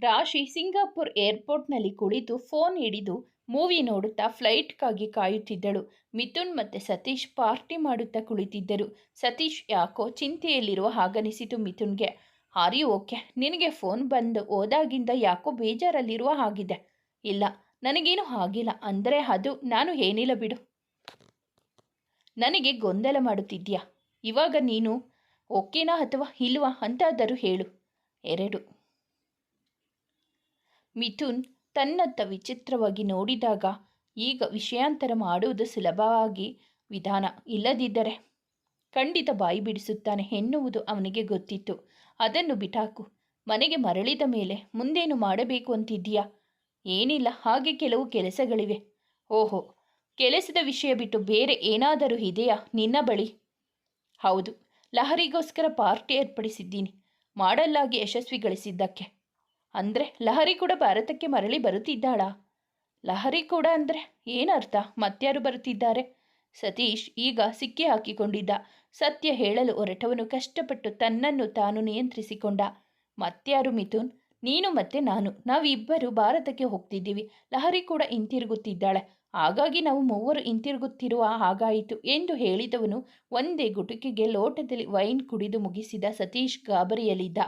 ರಾಶಿ ಸಿಂಗಾಪುರ್ ಏರ್ಪೋರ್ಟ್ನಲ್ಲಿ ಕುಳಿತು ಫೋನ್ ಹಿಡಿದು ಮೂವಿ ನೋಡುತ್ತಾ ಫ್ಲೈಟ್ಗಾಗಿ ಕಾಯುತ್ತಿದ್ದಳು. ಮಿಥುನ್ ಮತ್ತು ಸತೀಶ್ ಪಾರ್ಟಿ ಮಾಡುತ್ತಾ ಕುಳಿತಿದ್ದರು. ಸತೀಶ್ ಯಾಕೋ ಚಿಂತೆಯಲ್ಲಿರುವ ಹಾಗನಿಸಿತು ಮಿಥುನ್ಗೆ. ಹಾರಿ ಓಕೆ? ನಿನಗೆ ಫೋನ್ ಬಂದು ಹೋದಾಗಿಂದ ಯಾಕೋ ಬೇಜಾರಲ್ಲಿರುವ ಹಾಗಿದೆ? ಇಲ್ಲ. ನನಗೇನು ಆಗಿಲ್ಲ. ಅಂದರೆ ಅದು ನಾನು ಏನಿಲ್ಲ ಬಿಡು. ನನಗೆ ಗೊಂದಲ ಮಾಡುತ್ತಿದ್ಯಾ ಇವಾಗ ನೀನು ಓಕೆನಾ ಅಥವಾ ಇಲ್ವಾ? ಅಂತಾದರೂ ಹೇಳು. ಎರಡು. ಮಿಥುನ್ ತನ್ನತ್ತ ವಿಚಿತ್ರವಾಗಿ ನೋಡಿದಾಗ ಈಗ ವಿಷಯಾಂತರ ಮಾಡುವುದು ಸುಲಭವಾಗಿ ವಿಧಾನ ಇಲ್ಲದಿದ್ದರೆ ಖಂಡಿತ ಬಾಯಿ ಬಿಡಿಸುತ್ತಾನೆ ಎನ್ನುವುದು ಅವನಿಗೆ ಗೊತ್ತಿತ್ತು. ಅದನ್ನು ಬಿಟಾಕು, ಮನೆಗೆ ಮರಳಿದ ಮೇಲೆ ಮುಂದೇನು ಮಾಡಬೇಕು ಅಂತಿದ್ದೀಯಾ? ಏನಿಲ್ಲ, ಹಾಗೆ ಕೆಲವು ಕೆಲಸಗಳಿವೆ. ಓಹೋ, ಕೆಲಸದ ವಿಷಯ ಬಿಟ್ಟು ಬೇರೆ ಏನಾದರೂ ಇದೆಯಾ ನಿನ್ನ ಬಳಿ? ಹೌದು, ಲಹರಿಗೋಸ್ಕರ ಪಾರ್ಟಿ ಏರ್ಪಡಿಸಿದ್ದೀನಿ, ಮಾಡಲ್ಲಾಗಿ ಯಶಸ್ವಿಗೊಳಿಸಿದ್ದಕ್ಕೆ. ಅಂದರೆ ಲಹರಿ ಕೂಡ ಭಾರತಕ್ಕೆ ಮರಳಿ ಬರುತ್ತಿದ್ದಾಳ? ಲಹರಿ ಕೂಡ ಅಂದರೆ ಏನರ್ಥ ಮತ್ಯಾರು ಬರುತ್ತಿದ್ದಾರೆ? ಸತೀಶ್ ಈಗ ಸಿಕ್ಕಿ ಹಾಕಿಕೊಂಡಿದ್ದ. ಸತ್ಯ ಹೇಳಲು ಹೊರಟವನು ಕಷ್ಟಪಟ್ಟು ತನ್ನನ್ನು ತಾನು ನಿಯಂತ್ರಿಸಿಕೊಂಡ. ಮತ್ಯಾರು ಮಿಥುನ್, ನೀನು ಮತ್ತೆ ನಾನು. ನಾವಿಬ್ಬರು ಭಾರತಕ್ಕೆ ಹೋಗ್ತಿದ್ದೀವಿ. ಲಹರಿ ಕೂಡ ಹಿಂತಿರುಗುತ್ತಿದ್ದಾಳೆ. ಹಾಗಾಗಿ ನಾವು ಮೂವರು ಹಿಂತಿರುಗುತ್ತಿರುವ ಹಾಗಾಯಿತು ಎಂದು ಹೇಳಿದವನು ಒಂದೇ ಗುಟುಕಿಗೆ ಲೋಟದಲ್ಲಿ ವೈನ್ ಕುಡಿದು ಮುಗಿಸಿದ ಸತೀಶ್ ಗಾಬರಿಯಲ್ಲಿದ್ದ.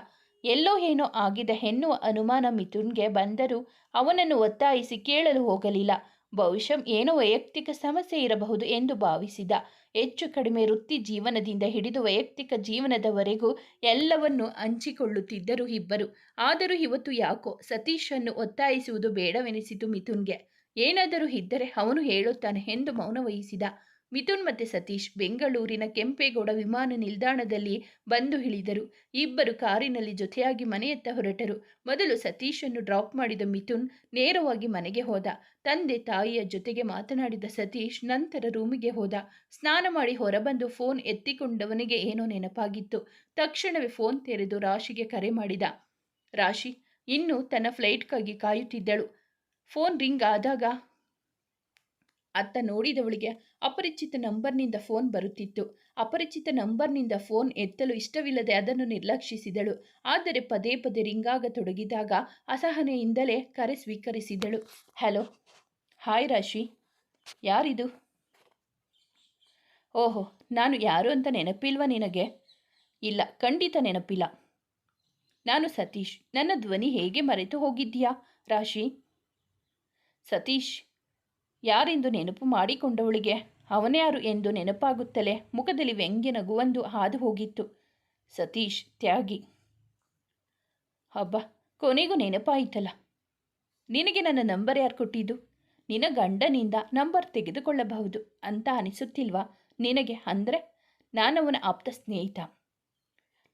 ಎಲ್ಲೋ ಏನೋ ಆಗಿದೆ ಎನ್ನುವ ಅನುಮಾನ ಮಿಥುನ್ಗೆ ಬಂದರೂ ಅವನನ್ನು ಒತ್ತಾಯಿಸಿ ಕೇಳಲು ಹೋಗಲಿಲ್ಲ. ಬಹುಶಃ ಏನೋ ವೈಯಕ್ತಿಕ ಸಮಸ್ಯೆ ಇರಬಹುದು ಎಂದು ಭಾವಿಸಿದ. ಹೆಚ್ಚು ಕಡಿಮೆ ವೃತ್ತಿ ಜೀವನದಿಂದ ಹಿಡಿದು ವೈಯಕ್ತಿಕ ಜೀವನದವರೆಗೂ ಎಲ್ಲವನ್ನು ಹಂಚಿಕೊಳ್ಳುತ್ತಿದ್ದರು ಇಬ್ಬರು. ಆದರೂ ಇವತ್ತು ಯಾಕೋ ಸತೀಶನ್ನು ಒತ್ತಾಯಿಸುವುದು ಬೇಡವೆನಿಸಿತು ಮಿಥುನ್ಗೆ. ಏನಾದರೂ ಇದ್ದರೆ ಅವನು ಹೇಳುತ್ತಾನೆ ಎಂದು ಮೌನ ವಹಿಸಿದ. ಮಿಥುನ್ ಮತ್ತು ಸತೀಶ್ ಬೆಂಗಳೂರಿನ ಕೆಂಪೇಗೌಡ ವಿಮಾನ ನಿಲ್ದಾಣದಲ್ಲಿ ಬಂದು ಇಳಿದರು. ಇಬ್ಬರು ಕಾರಿನಲ್ಲಿ ಜೊತೆಯಾಗಿ ಮನೆಯತ್ತ ಹೊರಟರು. ಮೊದಲು ಸತೀಶನ್ನು ಡ್ರಾಪ್ ಮಾಡಿದ ಮಿಥುನ್ ನೇರವಾಗಿ ಮನೆಗೆ ಹೋದ. ತಂದೆ ತಾಯಿಯ ಜೊತೆಗೆ ಮಾತನಾಡಿದ ಸತೀಶ್ ನಂತರ ರೂಮಿಗೆ ಹೋದ. ಸ್ನಾನ ಮಾಡಿ ಹೊರಬಂದು ಫೋನ್ ಎತ್ತಿಕೊಂಡವನಿಗೆ ಏನೋ ನೆನಪಾಗಿತ್ತು. ತಕ್ಷಣವೇ ಫೋನ್ ತೆರೆದು ರಾಶಿಗೆ ಕರೆ ಮಾಡಿದ. ರಾಶಿ, ಇನ್ನು ತನ್ನ ಫ್ಲೈಟ್ಗಾಗಿ ಕಾಯುತ್ತಿದ್ದಳು. ಫೋನ್ ರಿಂಗ್ ಆದಾಗ ಅತ್ತ ನೋಡಿದವಳಿಗೆ ಅಪರಿಚಿತ ನಂಬರ್ನಿಂದ ಫೋನ್ ಬರುತ್ತಿತ್ತು. ಅಪರಿಚಿತ ನಂಬರ್ನಿಂದ ಫೋನ್ ಎತ್ತಲು ಇಷ್ಟವಿಲ್ಲದೆ ಅದನ್ನು ನಿರ್ಲಕ್ಷಿಸಿದಳು. ಆದರೆ ಪದೇ ಪದೇ ರಿಂಗಾಗತೊಡಗಿದಾಗ ಅಸಹನೆಯಿಂದಲೇ ಕರೆ ಸ್ವೀಕರಿಸಿದಳು. ಹಲೋ, ಹಾಯ್ ರಾಶಿ. ಯಾರಿದು? ಓಹೋ, ನಾನು ಯಾರು ಅಂತ ನೆನಪಿಲ್ವಾ ನಿನಗೆ? ಇಲ್ಲ, ಖಂಡಿತ ನೆನಪಿಲ್ಲ. ನಾನು ಸತೀಶ್. ನನ್ನ ಧ್ವನಿ ಹೇಗೆ ಮರೆತು ಹೋಗಿದ್ದೀಯಾ ರಾಶಿ? ಸತೀಶ್, ಯಾರೆಂದು ನೆನಪು ಮಾಡಿಕೊಂಡವಳಿಗೆ? ಅವನ್ಯಾರು ಎಂದು ನೆನಪಾಗುತ್ತಲೇ ಮುಖದಲ್ಲಿ ವ್ಯಂಗ್ಯ ನಗುವೊಂದು ಹಾದು ಹೋಗಿತ್ತು. ಸತೀಶ್ ತ್ಯಾಗಿ. ಹಬ್ಬ, ಕೊನೆಗೂ ನೆನಪಾಯಿತಲ್ಲ. ನಿನಗೆ ನನ್ನ ನಂಬರ್ ಯಾರು ಕೊಟ್ಟಿದ್ದು? ನಿನ್ನ ಗಂಡನಿಂದ ನಂಬರ್ ತೆಗೆದುಕೊಳ್ಳಬಹುದು ಅಂತ ಅನಿಸುತ್ತಿಲ್ವಾ ನಿನಗೆ ಅಂದರೆ? ನಾನವನ ಆಪ್ತ ಸ್ನೇಹಿತ.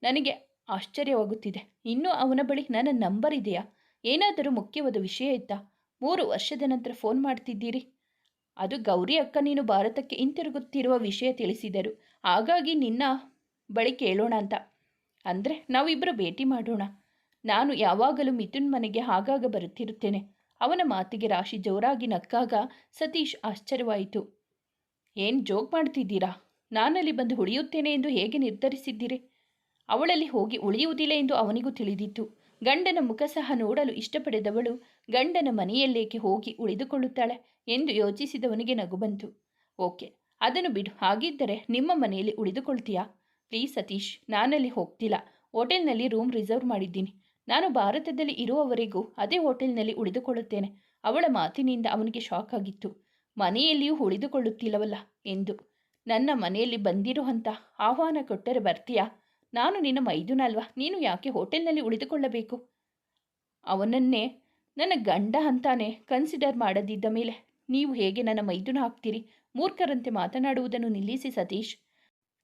ನನಗೆ ಆಶ್ಚರ್ಯವಾಗುತ್ತಿದೆ. ಇನ್ನೂ ಅವನ ಬಳಿ ನನ್ನ ನಂಬರ್ ಇದೆಯಾ? ಏನಾದರೂ ಮುಖ್ಯವಾದ ವಿಷಯ ಇತ್ತಾ? ಮೂರು ವರ್ಷದ ನಂತರ ಫೋನ್ ಮಾಡ್ತಿದ್ದೀರಿ? ಅದು ಗೌರಿ ಅಕ್ಕ ನೀನು ಭಾರತಕ್ಕೆ ಹಿಂತಿರುಗುತ್ತಿರುವ ವಿಷಯ ತಿಳಿಸಿದರು. ಹಾಗಾಗಿ ನಿನ್ನ ಬಳಿ ಕೇಳೋಣ ಅಂತ. ಅಂದರೆ ನಾವಿಬ್ಬರು ಭೇಟಿ ಮಾಡೋಣ. ನಾನು ಯಾವಾಗಲೂ ಮಿಥುನ್ ಮನೆಗೆ ಆಗಾಗ ಬರುತ್ತಿರುತ್ತೇನೆ. ಅವನ ಮಾತಿಗೆ ರಾಶಿ ಜೋರಾಗಿ ನಕ್ಕಾಗ ಸತೀಶ್ ಆಶ್ಚರ್ಯವಾಯಿತು. ಏನು ಜೋಕ್ ಮಾಡ್ತಿದ್ದೀರಾ? ನಾನಲ್ಲಿ ಬಂದು ಉಳಿಯುತ್ತೇನೆ ಎಂದು ಹೇಗೆ ನಿರ್ಧರಿಸಿದ್ದೀರಿ? ಅವಳಲ್ಲಿ ಹೋಗಿ ಉಳಿಯುವುದಿಲ್ಲ ಎಂದು ಅವನಿಗೂ ತಿಳಿದಿತ್ತು. ಗಂಡನ ಮುಖ ಸಹ ನೋಡಲು ಇಷ್ಟಪಡೆದವಳು ಗಂಡನ ಮನೆಯಲ್ಲೇಕೆ ಹೋಗಿ ಉಳಿದುಕೊಳ್ಳುತ್ತಾಳೆ? ಎಂದು ಯೋಚಿಸಿದವನಿಗೆ ನಗು ಬಂತು. ಓಕೆ, ಅದನ್ನು ಬಿಡು. ಹಾಗಿದ್ದರೆ ನಿಮ್ಮ ಮನೆಯಲ್ಲಿ ಉಳಿದುಕೊಳ್ತೀಯಾ? ಪ್ಲೀಸ್ ಸತೀಶ್, ನಾನಲ್ಲಿ ಹೋಗ್ತಿಲ್ಲ. ಹೋಟೆಲ್ನಲ್ಲಿ ರೂಮ್ ರಿಸರ್ವ್ ಮಾಡಿದ್ದೀನಿ. ನಾನು ಭಾರತದಲ್ಲಿ ಇರುವವರೆಗೂ ಅದೇ ಹೋಟೆಲ್ನಲ್ಲಿ ಉಳಿದುಕೊಳ್ಳುತ್ತೇನೆ. ಅವಳ ಮಾತಿನಿಂದ ಅವನಿಗೆ ಶಾಕ್ ಆಗಿತ್ತು. ಮನೆಯಲ್ಲಿಯೂ ಉಳಿದುಕೊಳ್ಳುತ್ತಿಲ್ಲವಲ್ಲ ಎಂದು. ನನ್ನ ಮನೆಯಲ್ಲಿ ಬಂದಿರುವಂಥ ಆಹ್ವಾನ ಕೊಟ್ಟರೆ ಬರ್ತೀಯಾ? ನಾನು ನಿನ್ನ ಮೈದುನ ಅಲ್ವಾ ನೀನು ಯಾಕೆ ಹೋಟೆಲ್ನಲ್ಲಿ ಉಳಿದುಕೊಳ್ಳಬೇಕು? ಅವನನ್ನೇ ನನ್ನ ಗಂಡ ಅಂತಾನೆ ಕನ್ಸಿಡರ್ ಮಾಡದಿದ್ದ ಮೇಲೆ ನೀವು ಹೇಗೆ ನನ್ನ ಮೈದುನ ಹಾಕ್ತೀರಿ? ಮೂರ್ಖರಂತೆ ಮಾತನಾಡುವುದನ್ನು ನಿಲ್ಲಿಸಿ ಸತೀಶ್.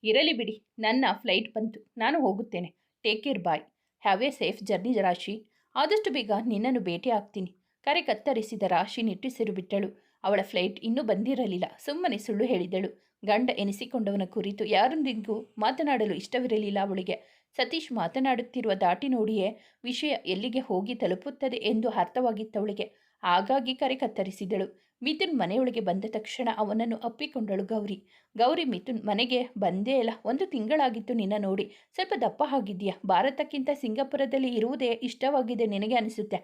ಇರಲಿ ಬಿಡಿ, ನನ್ನ ಫ್ಲೈಟ್ ಬಂತು, ನಾನು ಹೋಗುತ್ತೇನೆ. Take care bye have a safe journey Rashi. ಆದಷ್ಟು ಬೇಗ ನಿನ್ನನ್ನು ಭೇಟಿ ಆಗ್ತೀನಿ. ಕರೆ ಕತ್ತರಿಸಿದ ರಾಶಿ ನಿಟ್ಟಿಸಿರು ಬಿಟ್ಟಳು. ಅವಳ ಫ್ಲೈಟ್ ಇನ್ನೂ ಬಂದಿರಲಿಲ್ಲ. ಸುಮ್ಮನೆ ಸುಳ್ಳು ಹೇಳಿದಳು. ಗಂಡ ಎನಿಸಿಕೊಂಡವನ ಕುರಿತು ಯಾರೊಂದಿಗೂ ಮಾತನಾಡಲು ಇಷ್ಟವಿರಲಿಲ್ಲ ಅವಳಿಗೆ. ಸತೀಶ್ ಮಾತನಾಡುತ್ತಿರುವ ದಾಟಿ ನೋಡಿಯೇ ವಿಷಯ ಎಲ್ಲಿಗೆ ಹೋಗಿ ತಲುಪುತ್ತದೆ ಎಂದು ಅರ್ಥವಾಗಿತ್ತವಳಿಗೆ. ಹಾಗಾಗಿ ಕರೆ ಕತ್ತರಿಸಿದಳು. ಮಿಥುನ್ ಮನೆಯೊಳಗೆ ಬಂದ ತಕ್ಷಣ ಅವನನ್ನು ಅಪ್ಪಿಕೊಂಡಳು ಗೌರಿ. ಗೌರಿ ಮಿಥುನ್, ಮನೆಗೆ ಬಂದೇ ಇಲ್ಲ. ಒಂದು ತಿಂಗಳಾಗಿತ್ತು ನಿನ್ನ ನೋಡಿ. ಸ್ವಲ್ಪ ದಪ್ಪ ಆಗಿದೆಯಾ ಭಾರತಕ್ಕಿಂತ ಸಿಂಗಾಪುರದಲ್ಲಿ ಇರುವುದೇ ಇಷ್ಟವಾಗಿದೆ ನಿನಗೆ ಅನಿಸುತ್ತೆ.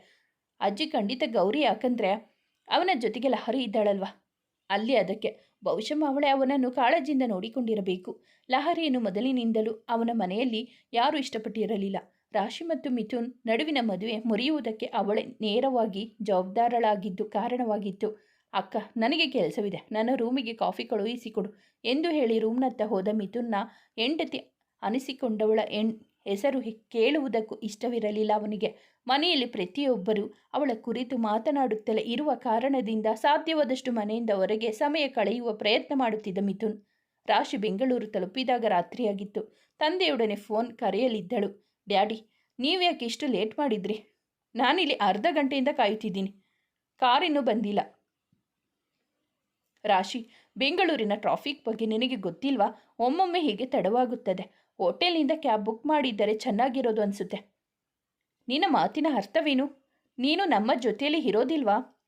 ಅಜ್ಜಿ ಖಂಡಿತ ಗೌರಿ, ಯಾಕಂದರೆ ಅವನ ಜೊತೆಗೆ ಲಹರಿ ಇದ್ದಾಳಲ್ವಾ? ಅಲ್ಲಿ ಅದಕ್ಕೆ. ಬಹುಶಃ ಅವಳೆ ಅವನನ್ನು ಕಾಳಜಿಯಿಂದ ನೋಡಿಕೊಂಡಿರಬೇಕು. ಲಹರಿಯನ್ನು ಮೊದಲಿನಿಂದಲೂ ಅವನ ಮನೆಯಲ್ಲಿ ಯಾರೂ ಇಷ್ಟಪಟ್ಟಿರಲಿಲ್ಲ. ರಾಶಿ ಮತ್ತು ಮಿಥುನ್ ನಡುವಿನ ಮದುವೆ ಮುರಿಯುವುದಕ್ಕೆ ಅವಳೆ ನೇರವಾಗಿ ಜವಾಬ್ದಾರಳಾಗಿದ್ದು ಕಾರಣವಾಗಿತ್ತು. ಅಕ್ಕ, ನನಗೆ ಕೆಲಸವಿದೆ. ನನ್ನ ರೂಮಿಗೆ ಕಾಫಿ ಕಳುಹಿಸಿಕೊಡು ಎಂದು ಹೇಳಿ ರೂಮ್ನತ್ತ ಹೋದ ಮಿಥುನ್ನ ಹೆಂಡತಿ ಅನಿಸಿಕೊಂಡವಳ ಎಣ್ ಹೆಸರು ಕೇಳುವುದಕ್ಕೂ ಇಷ್ಟವಿರಲಿಲ್ಲ ಅವನಿಗೆ. ಮನೆಯಲ್ಲಿ ಪ್ರತಿಯೊಬ್ಬರೂ ಅವಳ ಕುರಿತು ಮಾತನಾಡುತ್ತಲೇ ಇರುವ ಕಾರಣದಿಂದ ಸಾಧ್ಯವಾದಷ್ಟು ಮನೆಯಿಂದ ಹೊರಗೆ ಸಮಯ ಕಳೆಯುವ ಪ್ರಯತ್ನ ಮಾಡುತ್ತಿದ್ದ ಮಿಥುನ್. ರಾಶಿ ಬೆಂಗಳೂರು ತಲುಪಿದಾಗ ರಾತ್ರಿಯಾಗಿತ್ತು. ತಂದೆಯೊಡನೆ ಫೋನ್ ಕರೆಯಲಿದ್ದಳು. ಡ್ಯಾಡಿ, ನೀವ್ಯಾಕೆ ಇಷ್ಟು ಲೇಟ್ ಮಾಡಿದ್ರಿ? ನಾನಿಲ್ಲಿ ಅರ್ಧ ಗಂಟೆಯಿಂದ ಕಾಯುತ್ತಿದ್ದೀನಿ. ಕಾರಿನ್ನೂ ಬಂದಿಲ್ಲ. ರಾಶಿ. ಬೆಂಗಳೂರಿನ ಟ್ರಾಫಿಕ್ ಬಗ್ಗೆ ನಿನಗೆ ಗೊತ್ತಿಲ್ವಾ? ಒಮ್ಮೊಮ್ಮೆ ಹೀಗೆ ತಡವಾಗುತ್ತದೆ. ಹೋಟೆಲ್ನಿಂದ ಕ್ಯಾಬ್ ಬುಕ್ ಮಾಡಿದ್ದರೆ ಚೆನ್ನಾಗಿರೋದು ಅನಿಸುತ್ತೆ. ನಿನ್ನ ಮಾತಿನ ಅರ್ಥವೇನು? ನೀನು ನಮ್ಮ ಜೊತೆಯಲ್ಲಿ ಇರೋದಿಲ್ವಾ?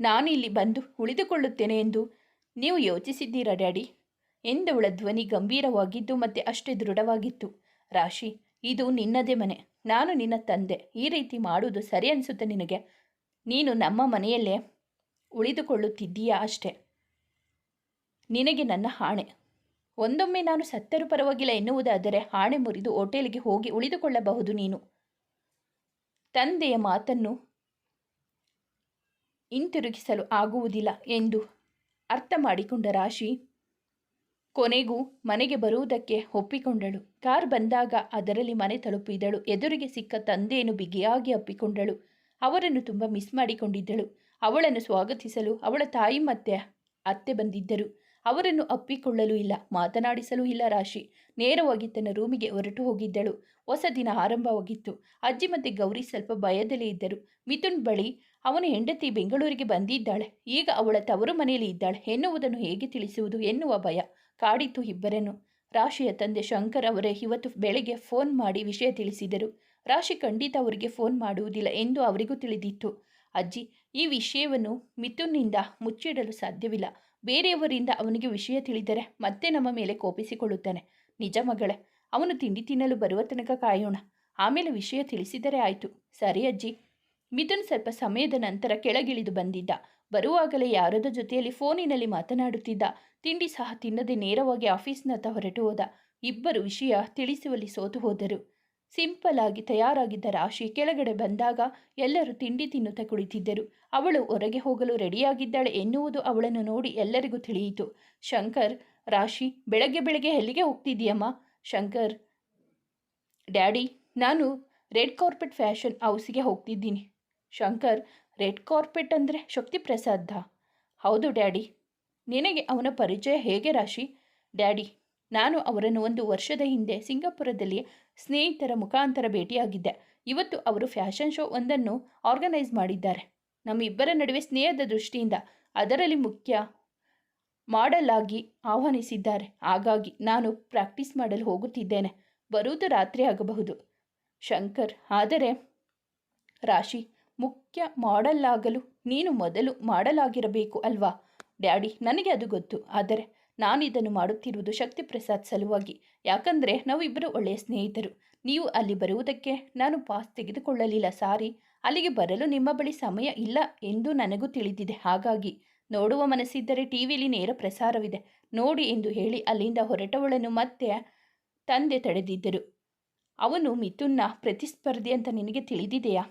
ನಾನು ಇಲ್ಲಿ ಬಂದು ಉಳಿದುಕೊಳ್ಳುತ್ತೇನೆ ಎಂದು ನೀವು ಯೋಚಿಸಿದ್ದೀರಾ ಡ್ಯಾಡಿ? ಎಂದವಳ ಧ್ವನಿ ಗಂಭೀರವಾಗಿದ್ದು ಮತ್ತೆ ಅಷ್ಟೇ ದೃಢವಾಗಿತ್ತು. ರಾಶಿ, ಇದು ನಿನ್ನದೇ ಮನೆ. ನಾನು ನಿನ್ನ ತಂದೆ. ಈ ರೀತಿ ಮಾಡುವುದು ಸರಿ ಅನಿಸುತ್ತೆ ನಿನಗೆ. ನೀನು ನಮ್ಮ ಮನೆಯಲ್ಲೇ ಉಳಿದುಕೊಳ್ಳುತ್ತಿದ್ದೀಯಾ ಅಷ್ಟೆ. ನಿನಗೆ ನನ್ನ ಹಾಣೆ. ಒಂದೊಮ್ಮೆ ನಾನು ಸತ್ತರೂ ಪರವಾಗಿಲ್ಲ ಎನ್ನುವುದಾದರೆ ಹಾಣೆ ಮುರಿದು ಹೋಟೆಲ್ಗೆ ಹೋಗಿ ಉಳಿದುಕೊಳ್ಳಬಹುದು ನೀನು. ತಂದೆಯ ಮಾತನ್ನು ಹಿಂತಿರುಗಿಸಲು ಆಗುವುದಿಲ್ಲ ಎಂದು ಅರ್ಥ ಮಾಡಿಕೊಂಡ ರಾಶಿ ಕೊನೆಗೂ ಮನೆಗೆ ಬರುವುದಕ್ಕೆ ಒಪ್ಪಿಕೊಂಡಳು. ಕಾರ್ ಬಂದಾಗ ಅದರಲ್ಲಿ ಮನೆ ತಲುಪಿದಳು. ಎದುರಿಗೆ ಸಿಕ್ಕ ತಂದೆಯನ್ನು ಬಿಗಿಯಾಗಿ ಅಪ್ಪಿಕೊಂಡಳು. ಅವರನ್ನು ತುಂಬ ಮಿಸ್ ಮಾಡಿಕೊಂಡಿದ್ದಳು. ಅವಳನ್ನು ಸ್ವಾಗತಿಸಲು ಅವಳ ತಾಯಿ ಮತ್ತೆ ಅತ್ತೆ ಬಂದಿದ್ದರು. ಅವರನ್ನು ಅಪ್ಪಿಕೊಳ್ಳಲು ಇಲ್ಲ, ಮಾತನಾಡಿಸಲು ಇಲ್ಲ ರಾಶಿ. ನೇರವಾಗಿ ತನ್ನ ರೂಮಿಗೆ ಹೊರಟು ಹೋಗಿದ್ದಳು. ಹೊಸ ದಿನ ಆರಂಭವಾಗಿತ್ತು. ಅಜ್ಜಿ ಮತ್ತೆ ಗೌರಿ ಸ್ವಲ್ಪ ಭಯದಲ್ಲೇ ಇದ್ದರು. ಮಿಥುನ್ ಬಳಿ ಅವನ ಹೆಂಡತಿ ಬೆಂಗಳೂರಿಗೆ ಬಂದಿದ್ದಾಳೆ. ಈಗ ಅವಳ ತವರು ಮನೆಯಲ್ಲಿ ಇದ್ದಾಳೆ. ಎನ್ನುವುದನ್ನು ಹೇಗೆ ತಿಳಿಸುವುದು ಎನ್ನುವ ಭಯ ಕಾಡಿತ್ತು ಇಬ್ಬರನ್ನು. ರಾಶಿಯ ತಂದೆ ಶಂಕರ್ ಅವರೇ ಇವತ್ತು ಬೆಳಗ್ಗೆ ಫೋನ್ ಮಾಡಿ ವಿಷಯ ತಿಳಿಸಿದರು. ರಾಶಿ ಖಂಡಿತ ಅವರಿಗೆ ಫೋನ್ ಮಾಡುವುದಿಲ್ಲ ಎಂದು ಅವರಿಗೂ ತಿಳಿದಿತ್ತು. ಅಜ್ಜಿ ಈ ವಿಷಯವನ್ನು ಮಿಥುನ್ನಿಂದ ಮುಚ್ಚಿಡಲು ಸಾಧ್ಯವಿಲ್ಲ. ಬೇರೆಯವರಿಂದ ಅವನಿಗೆ ವಿಷಯ ತಿಳಿದರೆ ಮತ್ತೆ ನಮ್ಮ ಮೇಲೆ ಕೋಪಿಸಿಕೊಳ್ಳುತ್ತಾನೆ. ನಿಜ ಮಗಳೇ, ಅವನು ತಿಂಡಿ ತಿನ್ನಲು ಬರುವ ತನಕ ಕಾಯೋಣ. ಆಮೇಲೆ ವಿಷಯ ತಿಳಿಸಿದರೆ ಆಯಿತು. ಸರಿ ಅಜ್ಜಿ. ಮಿಥುನ್ ಸ್ವಲ್ಪ ಸಮಯದ ನಂತರ ಕೆಳಗಿಳಿದು ಬಂದಿದ್ದ. ಬರುವಾಗಲೇ ಯಾರದ ಜೊತೆಯಲ್ಲಿ ಫೋನಿನಲ್ಲಿ ಮಾತನಾಡುತ್ತಿದ್ದ. ತಿಂಡಿ ಸಹ ತಿನ್ನದೆ ನೇರವಾಗಿ ಆಫೀಸ್ನತ್ತ ಹೊರಟು ಹೋದ. ಇಬ್ಬರು ವಿಷಯ ತಿಳಿಸುವಲ್ಲಿ ಸೋತು ಹೋದರು. ಸಿಂಪಲ್ ಆಗಿ ತಯಾರಾಗಿದ್ದ ರಾಶಿ ಕೆಳಗಡೆ ಬಂದಾಗ ಎಲ್ಲರೂ ತಿಂಡಿ ತಿನ್ನುತ್ತಾ ಕುಳಿತಿದ್ದರು. ಅವಳು ಹೊರಗೆ ಹೋಗಲು ರೆಡಿಯಾಗಿದ್ದಾಳೆ ಎನ್ನುವುದು ಅವಳನ್ನು ನೋಡಿ ಎಲ್ಲರಿಗೂ ತಿಳಿಯಿತು. ಶಂಕರ್, ರಾಶಿ, ಬೆಳಗ್ಗೆ ಬೆಳಗ್ಗೆ ಎಲ್ಲಿಗೆ ಹೋಗ್ತಿದ್ದೀಯಮ್ಮ? ಶಂಕರ್, ಡ್ಯಾಡಿ, ನಾನು ರೆಡ್ ಕಾರ್ಪೆಟ್ ಫ್ಯಾಷನ್ ಹೌಸಿಗೆ ಹೋಗ್ತಿದ್ದೀನಿ. ಶಂಕರ್, ರೆಡ್ ಕಾರ್ಪೆಟ್ ಅಂದರೆ ಶಕ್ತಿ ಪ್ರಸಾದ ಹೌದು ಡ್ಯಾಡಿ. ನಿನಗೆ ಅವನ ಪರಿಚಯ ಹೇಗೆ ರಾಶಿ? ಡ್ಯಾಡಿ, ನಾನು ಅವರನ್ನು ಒಂದು ವರ್ಷದ ಹಿಂದೆ ಸಿಂಗಾಪುರದಲ್ಲಿ ಸ್ನೇಹಿತರ ಮುಖಾಂತರ ಭೇಟಿಯಾಗಿದ್ದೆ. ಇವತ್ತು ಅವರು ಫ್ಯಾಷನ್ ಶೋ ಒಂದನ್ನು ಆರ್ಗನೈಸ್ ಮಾಡಿದ್ದಾರೆ. ನಮ್ಮಿಬ್ಬರ ನಡುವೆ ಸ್ನೇಹದ ದೃಷ್ಟಿಯಿಂದ ಅದರಲ್ಲಿ ಮುಖ್ಯ ಮಾಡಲಾಗಿ ಆಹ್ವಾನಿಸಿದ್ದಾರೆ. ಹಾಗಾಗಿ ನಾನು ಪ್ರಾಕ್ಟೀಸ್ ಮಾಡಲು ಹೋಗುತ್ತಿದ್ದೇನೆ. ಬರುವುದು ರಾತ್ರಿ ಆಗಬಹುದು. ಶಂಕರ್, ಆದರೆ ರಾಶಿ, ಮುಖ್ಯ ಮಾಡಲ್ ಆಗಲು ನೀನು ಮೊದಲು ಮಾಡಲಾಗಿರಬೇಕು ಅಲ್ವಾ? ಡ್ಯಾಡಿ, ನನಗೆ ಅದು ಗೊತ್ತು. ಆದರೆ ನಾನು ಇದನ್ನು ಮಾಡುತ್ತಿರುವುದು ಶಕ್ತಿ ಪ್ರಸಾದ್ ಸಲುವಾಗಿ. ಯಾಕಂದರೆ ನಾವಿಬ್ಬರು ಒಳ್ಳೆಯ ಸ್ನೇಹಿತರು. ನೀವು ಅಲ್ಲಿ ಬರುವುದಕ್ಕೆ ನಾನು ಪಾಸ್ ತೆಗೆದುಕೊಳ್ಳಲಿಲ್ಲ, ಸಾರಿ. ಅಲ್ಲಿಗೆ ಬರಲು ನಿಮ್ಮ ಬಳಿ ಸಮಯ ಇಲ್ಲ ಎಂದು ನನಗೂ ತಿಳಿದಿದೆ. ಹಾಗಾಗಿ ನೋಡುವ ಮನಸ್ಸಿದ್ದರೆ ಟಿವಿಲಿ ನೇರ ಪ್ರಸಾರವಿದೆ. ನೋಡಿ ಎಂದು ಹೇಳಿ ಅಲ್ಲಿಂದ ಹೊರಟವಳನ್ನು ಮತ್ತೆ ತಂದೆ ತಡೆದಿದ್ದರು. ಅವನು, ಮಿಥುನ್ನ ಪ್ರತಿಸ್ಪರ್ಧಿ ಅಂತ ನಿನಗೆ ತಿಳಿದಿದೆಯಾ?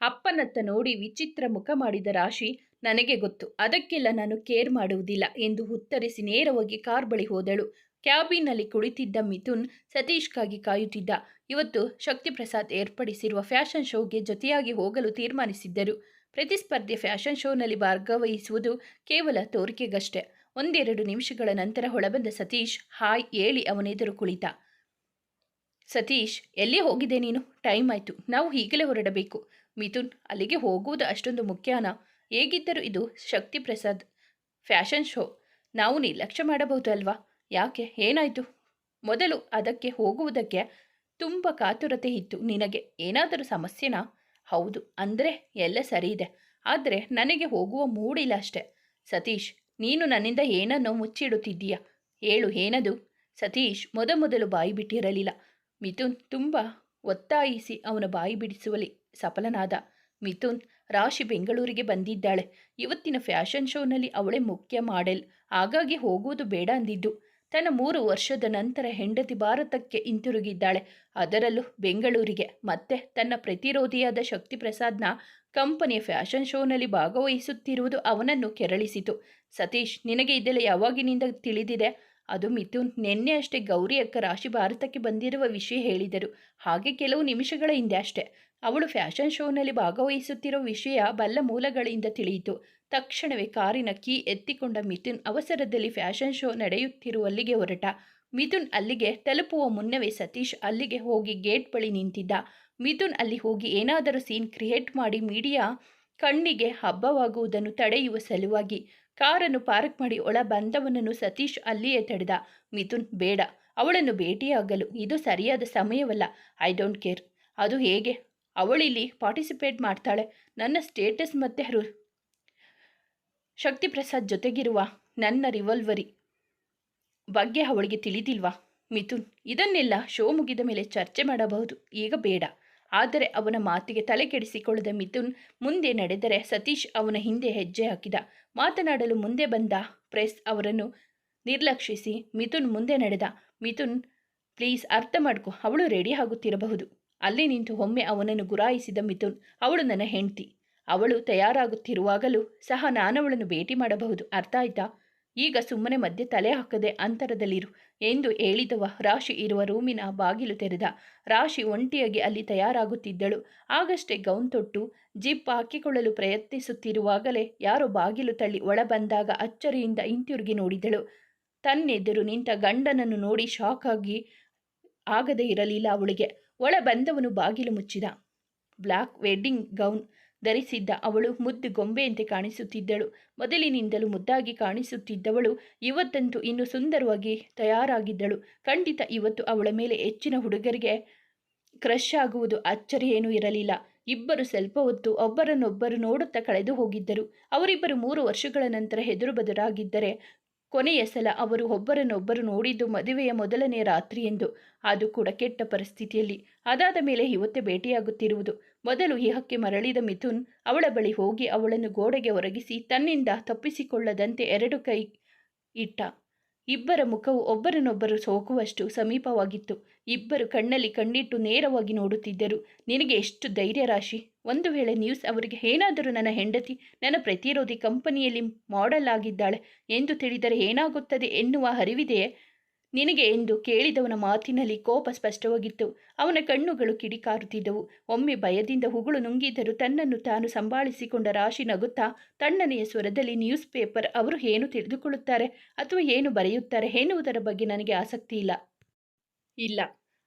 ಅಪ್ಪನತ್ತ ನೋಡಿ ವಿಚಿತ್ರ ಮುಖ ಮಾಡಿದ ರಾಶಿ ನನಗೆ ಗೊತ್ತು. ಅದಕ್ಕೆಲ್ಲ ನಾನು ಕೇರ್ ಮಾಡುವುದಿಲ್ಲ ಎಂದು ಉತ್ತರಿಸಿ ನೇರವಾಗಿ ಕಾರ್ ಬಳಿ ಹೋದಳು. ಕ್ಯಾಬಿನಲ್ಲಿ ಕುಳಿತಿದ್ದ ಮಿಥುನ್ ಸತೀಶ್ಗಾಗಿ ಕಾಯುತ್ತಿದ್ದ. ಇವತ್ತು ಶಕ್ತಿ ಪ್ರಸಾದ್ ಏರ್ಪಡಿಸಿರುವ ಫ್ಯಾಷನ್ ಶೋಗೆ ಜೊತೆಯಾಗಿ ಹೋಗಲು ತೀರ್ಮಾನಿಸಿದ್ದರು. ಪ್ರತಿಸ್ಪರ್ಧಿ ಫ್ಯಾಷನ್ ಶೋನಲ್ಲಿ ಭಾಗವಹಿಸುವುದು ಕೇವಲ ತೋರಿಕೆಗಷ್ಟೇ. ಒಂದೆರಡು ನಿಮಿಷಗಳ ನಂತರ ಹೊಳಬಂದ ಸತೀಶ್, ಹಾಯ್ ಹೇಳಿ ಅವನೆದುರು ಕುಳಿತ. ಸತೀಶ್, ಎಲ್ಲಿ ಹೋಗಿದೆ ನೀನು? ಟೈಮ್ ಆಯಿತು. ನಾವು ಈಗಲೇ ಹೊರಡಬೇಕು. ಮಿಥುನ್, ಅಲ್ಲಿಗೆ ಹೋಗುವುದು ಅಷ್ಟೊಂದು ಮುಖ್ಯನಾ? ಹೇಗಿದ್ದರೂ ಇದು ಶಕ್ತಿ ಪ್ರಸಾದ್ ಫ್ಯಾಷನ್ ಶೋ. ನಾವು ನಿರ್ಲಕ್ಷ್ಯ ಮಾಡಬಹುದು ಅಲ್ವಾ? ಯಾಕೆ? ಏನಾಯಿತು? ಮೊದಲು ಅದಕ್ಕೆ ಹೋಗುವುದಕ್ಕೆ ತುಂಬ ಕಾತುರತೆ ಇತ್ತು. ನಿನಗೆ ಏನಾದರೂ ಸಮಸ್ಯೆನಾ? ಹೌದು, ಅಂದರೆ ಎಲ್ಲ ಸರಿ ಇದೆ. ಆದರೆ ನನಗೆ ಹೋಗುವ ಮೂಡಿಲ್ಲ ಅಷ್ಟೆ. ಸತೀಶ್, ನೀನು ನನ್ನಿಂದ ಏನನ್ನೋ ಮುಚ್ಚಿಡುತ್ತಿದ್ದೀಯ? ಹೇಳು, ಏನದು? ಸತೀಶ್, ಮೊದಮೊದಲು ಬಾಯಿ ಬಿಟ್ಟಿರಲಿಲ್ಲ. ಮಿಥುನ್ ತುಂಬ ಒತ್ತಾಯಿಸಿ ಅವನ ಬಾಯಿ ಬಿಡಿಸುವಲ್ಲಿ ಸಫಲನಾದ. ಮಿಥುನ್ ರಾಶಿ ಬೆಂಗಳೂರಿಗೆ ಬಂದಿದ್ದಾಳೆ. ಇವತ್ತಿನ ಫ್ಯಾಷನ್ ಶೋನಲ್ಲಿ ಅವಳೇ ಮುಖ್ಯ ಮಾಡೆಲ್. ಹಾಗಾಗಿ ಹೋಗುವುದು ಬೇಡ ಅಂದಿದ್ದು. ತನ್ನ ಮೂರು ವರ್ಷದ ನಂತರ ಹೆಂಡತಿ ಭಾರತಕ್ಕೆ ಹಿಂತಿರುಗಿದ್ದಾಳೆ. ಅದರಲ್ಲೂ ಬೆಂಗಳೂರಿಗೆ, ಮತ್ತೆ ತನ್ನ ಪ್ರತಿರೋಧಿಯಾದ ಶಕ್ತಿ ಪ್ರಸಾದ್ನ ಕಂಪನಿಯ ಫ್ಯಾಷನ್ ಶೋನಲ್ಲಿ ಭಾಗವಹಿಸುತ್ತಿರುವುದು ಅವನನ್ನು ಕೆರಳಿಸಿತು. ಸತೀಶ್, ನಿನಗೆ ಇದೆಲ್ಲ ಯಾವಾಗಿನಿಂದ ತಿಳಿದಿದೆ? ಅದು ಮಿಥುನ್, ನಿನ್ನೆ ಅಷ್ಟೇ ಗೌರಿ ಅಕ್ಕ ರಾಶಿ ಭಾರತಕ್ಕೆ ಬಂದಿರುವ ವಿಷಯ ಹೇಳಿದರು. ಹಾಗೆ ಕೆಲವು ನಿಮಿಷಗಳ ಹಿಂದೆ ಅಷ್ಟೇ. ಅವಳು ಫ್ಯಾಷನ್ ಶೋನಲ್ಲಿ ಭಾಗವಹಿಸುತ್ತಿರುವ ವಿಷಯ ಬಲ್ಲ ಮೂಲಗಳಿಂದ ತಿಳಿಯಿತು. ತಕ್ಷಣವೇ ಕಾರಿನ ಕೀ ಎತ್ತಿಕೊಂಡ ಮಿಥುನ್ ಅವಸರದಲ್ಲಿ ಫ್ಯಾಷನ್ ಶೋ ನಡೆಯುತ್ತಿರುವಲ್ಲಿಗೆ ಹೊರಟ. ಮಿಥುನ್ ಅಲ್ಲಿಗೆ ತಲುಪುವ ಮುನ್ನವೇ ಸತೀಶ್ ಅಲ್ಲಿಗೆ ಹೋಗಿ ಗೇಟ್ ಬಳಿ ನಿಂತಿದ್ದ. ಮಿಥುನ್ ಅಲ್ಲಿ ಹೋಗಿ ಏನಾದರೂ ಸೀನ್ ಕ್ರಿಯೇಟ್ ಮಾಡಿ ಮೀಡಿಯಾ ಕಣ್ಣಿಗೆ ಹಬ್ಬವಾಗುವುದನ್ನು ತಡೆಯುವ ಸಲುವಾಗಿ ಕಾರನ್ನು ಪಾರ್ಕ್ ಮಾಡಿ ಒಳ ಬಂದವನನ್ನು ಸತೀಶ್ ಅಲ್ಲಿಯೇ ತಡೆದ. ಮಿಥುನ್, ಬೇಡ. ಅವಳನ್ನು ಭೇಟಿಯಾಗಲು ಇದು ಸರಿಯಾದ ಸಮಯವಲ್ಲ. I don't care. ಅದು ಹೇಗೆ? ಅವಳಿಲ್ಲಿ ಪಾರ್ಟಿಸಿಪೇಟ್ ಮಾಡ್ತಾಳೆ. ನನ್ನ ಸ್ಟೇಟಸ್ ಮತ್ತು ಹೃ ಶಕ್ತಿ ಪ್ರಸಾದ್ ಜೊತೆಗಿರುವ ನನ್ನ ರಿವಲ್ವರಿ ಬಗ್ಗೆ ಅವಳಿಗೆ ತಿಳಿದಿಲ್ವಾ? ಮಿಥುನ್, ಇದನ್ನೆಲ್ಲ ಶೋ ಮುಗಿದ ಮೇಲೆ ಚರ್ಚೆ ಮಾಡಬಹುದು. ಈಗ ಬೇಡ. ಆದರೆ ಅವನ ಮಾತಿಗೆ ತಲೆ ಕೆಡಿಸಿಕೊಳ್ಳದ ಮಿಥುನ್ ಮುಂದೆ ನಡೆದರೆ ಸತೀಶ್ ಅವನ ಹಿಂದೆ ಹೆಜ್ಜೆ ಹಾಕಿದ. ಮಾತನಾಡಲು ಮುಂದೆ ಬಂದ ಪ್ರೆಸ್ ಅವರನ್ನು ನಿರ್ಲಕ್ಷಿಸಿ ಮಿಥುನ್ ಮುಂದೆ ನಡೆದ. ಮಿಥುನ್ ಪ್ಲೀಸ್ ಅರ್ಥ ಮಾಡ್ಕೊ. ಅವಳು ರೆಡಿ ಆಗುತ್ತಿರಬಹುದು. ಅಲ್ಲಿ ನಿಂತು ಒಮ್ಮೆ ಅವನನ್ನು ಗುರಾಯಿಸಿದ ಮಿಥುನ್, ಅವಳು ನನ್ನ ಹೆಂಡತಿ. ಅವಳು ತಯಾರಾಗುತ್ತಿರುವಾಗಲೂ ಸಹ ನಾನವಳನ್ನು ಭೇಟಿ ಮಾಡಬಹುದು, ಅರ್ಥ ಆಯ್ತಾ? ಈಗ ಸುಮ್ಮನೆ ಮಧ್ಯೆ ತಲೆ ಹಾಕದೆ ಅಂತರದಲ್ಲಿರು ಎಂದು ಹೇಳಿದವ ರಾಶಿ ಇರುವ ರೂಮಿನ ಬಾಗಿಲು ತೆರೆದ. ರಾಶಿ ಒಂಟಿಯಾಗಿ ಅಲ್ಲಿ ತಯಾರಾಗುತ್ತಿದ್ದಳು. ಆಗಷ್ಟೇ ಗೌನ್ ತೊಟ್ಟು ಜಿಪ್ ಹಾಕಿಕೊಳ್ಳಲು ಪ್ರಯತ್ನಿಸುತ್ತಿರುವಾಗಲೇ ಯಾರೋ ಬಾಗಿಲು ತಳ್ಳಿ ಒಳ ಬಂದಾಗ ಅಚ್ಚರಿಯಿಂದ ಹಿಂತಿರುಗಿ ನೋಡಿದಳು. ತನ್ನೆದುರು ನಿಂತ ಗಂಡನನ್ನು ನೋಡಿ ಶಾಕ್ ಆಗಿ ಆಗದೇ ಇರಲಿಲ್ಲ ಅವಳಿಗೆ. ಒಳ ಬಂದವನು ಬಾಗಿಲು ಮುಚ್ಚಿದ. ಬ್ಲಾಕ್ ವೆಡ್ಡಿಂಗ್ ಗೌನ್ ಧರಿಸಿದ್ದ ಅವಳು ಮುದ್ದು ಗೊಂಬೆಯಂತೆ ಕಾಣಿಸುತ್ತಿದ್ದಳು. ಮೊದಲಿನಿಂದಲೂ ಮುದ್ದಾಗಿ ಕಾಣಿಸುತ್ತಿದ್ದವಳು ಇವತ್ತಂತೂ ಇನ್ನು ಸುಂದರವಾಗಿ ತಯಾರಾಗಿದ್ದಳು. ಖಂಡಿತ ಇವತ್ತು ಅವಳ ಮೇಲೆ ಹೆಚ್ಚಿನ ಹುಡುಗರಿಗೆ ಕ್ರಶ್ ಆಗುವುದು ಅಚ್ಚರಿಯೇನೂ ಇರಲಿಲ್ಲ. ಇಬ್ಬರು ಸ್ವಲ್ಪ ಹೊತ್ತು ಒಬ್ಬರನ್ನೊಬ್ಬರು ನೋಡುತ್ತಾ ಕಳೆದು ಹೋಗಿದ್ದರು. ಅವರಿಬ್ಬರು ಮೂರು ವರ್ಷಗಳ ನಂತರ ಹೆದರು ಬದರಾಗಿದ್ದರೆ ಕೊನೆಯ ಸಲ ಅವರು ಒಬ್ಬರನ್ನೊಬ್ಬರು ನೋಡಿದ್ದು ಮದುವೆಯ ಮೊದಲನೇ ರಾತ್ರಿ ಎಂದು. ಅದು ಕೂಡ ಕೆಟ್ಟ ಪರಿಸ್ಥಿತಿಯಲ್ಲಿ. ಅದಾದ ಮೇಲೆ ಇವತ್ತೇ ಭೇಟಿಯಾಗುತ್ತಿರುವುದು. ಮೊದಲು ಇಹಕ್ಕೆ ಮರಳಿದ ಮಿಥುನ್ ಅವಳ ಬಳಿ ಹೋಗಿ ಅವಳನ್ನು ಗೋಡೆಗೆ ಒರಗಿಸಿ ತನ್ನಿಂದ ತಪ್ಪಿಸಿಕೊಳ್ಳದಂತೆ ಎರಡು ಕೈ ಇಟ್ಟ. ಇಬ್ಬರ ಮುಖವು ಒಬ್ಬರನ್ನೊಬ್ಬರು ಸೋಕುವಷ್ಟು ಸಮೀಪವಾಗಿತ್ತು. ಇಬ್ಬರು ಕಣ್ಣಲ್ಲಿ ಕಣ್ಣಿಟ್ಟು ನೇರವಾಗಿ ನೋಡುತ್ತಿದ್ದರು. ನಿನಗೆ ಎಷ್ಟು ಧೈರ್ಯ ರಾಶಿ? ಒಂದು ವೇಳೆ ನ್ಯೂಸ್ ಅವರಿಗೆ ಏನಾದರೂ ನನ್ನ ಹೆಂಡತಿ, ನನ್ನ ಪ್ರತಿರೋಧಿ ಕಂಪನಿಯಲ್ಲಿ ಮಾಡೆಲ್ ಆಗಿದ್ದಾಳೆ ಎಂದು ತಿಳಿದರೆ ಏನಾಗುತ್ತದೆ ಎನ್ನುವ ಅರಿವಿದೆಯೇ? ನಿನಗೆ ಎಂದು ಕೇಳಿದವನ ಮಾತಿನಲ್ಲಿ ಕೋಪ ಸ್ಪಷ್ಟವಾಗಿತ್ತು. ಅವನ ಕಣ್ಣುಗಳು ಕಿಡಿಕಾರುತ್ತಿದ್ದವು. ಒಮ್ಮೆ ಭಯದಿಂದ ಹುಗುಳು ನುಂಗಿದರೂ ತನ್ನನ್ನು ತಾನು ಸಂಭಾಳಿಸಿಕೊಂಡ ರಾಶಿ ನಗುತ್ತಾ, ತಣ್ಣನೆಯ ಸ್ವರದಲ್ಲಿ ನ್ಯೂಸ್ ಪೇಪರ್ ಅವರು ಏನು ತಿಳಿದುಕೊಳ್ಳುತ್ತಾರೆ ಅಥವಾ ಏನು ಬರೆಯುತ್ತಾರೆ ಎನ್ನುವುದರ ಬಗ್ಗೆ ನನಗೆ ಆಸಕ್ತಿ ಇಲ್ಲ. ಇಲ್ಲ.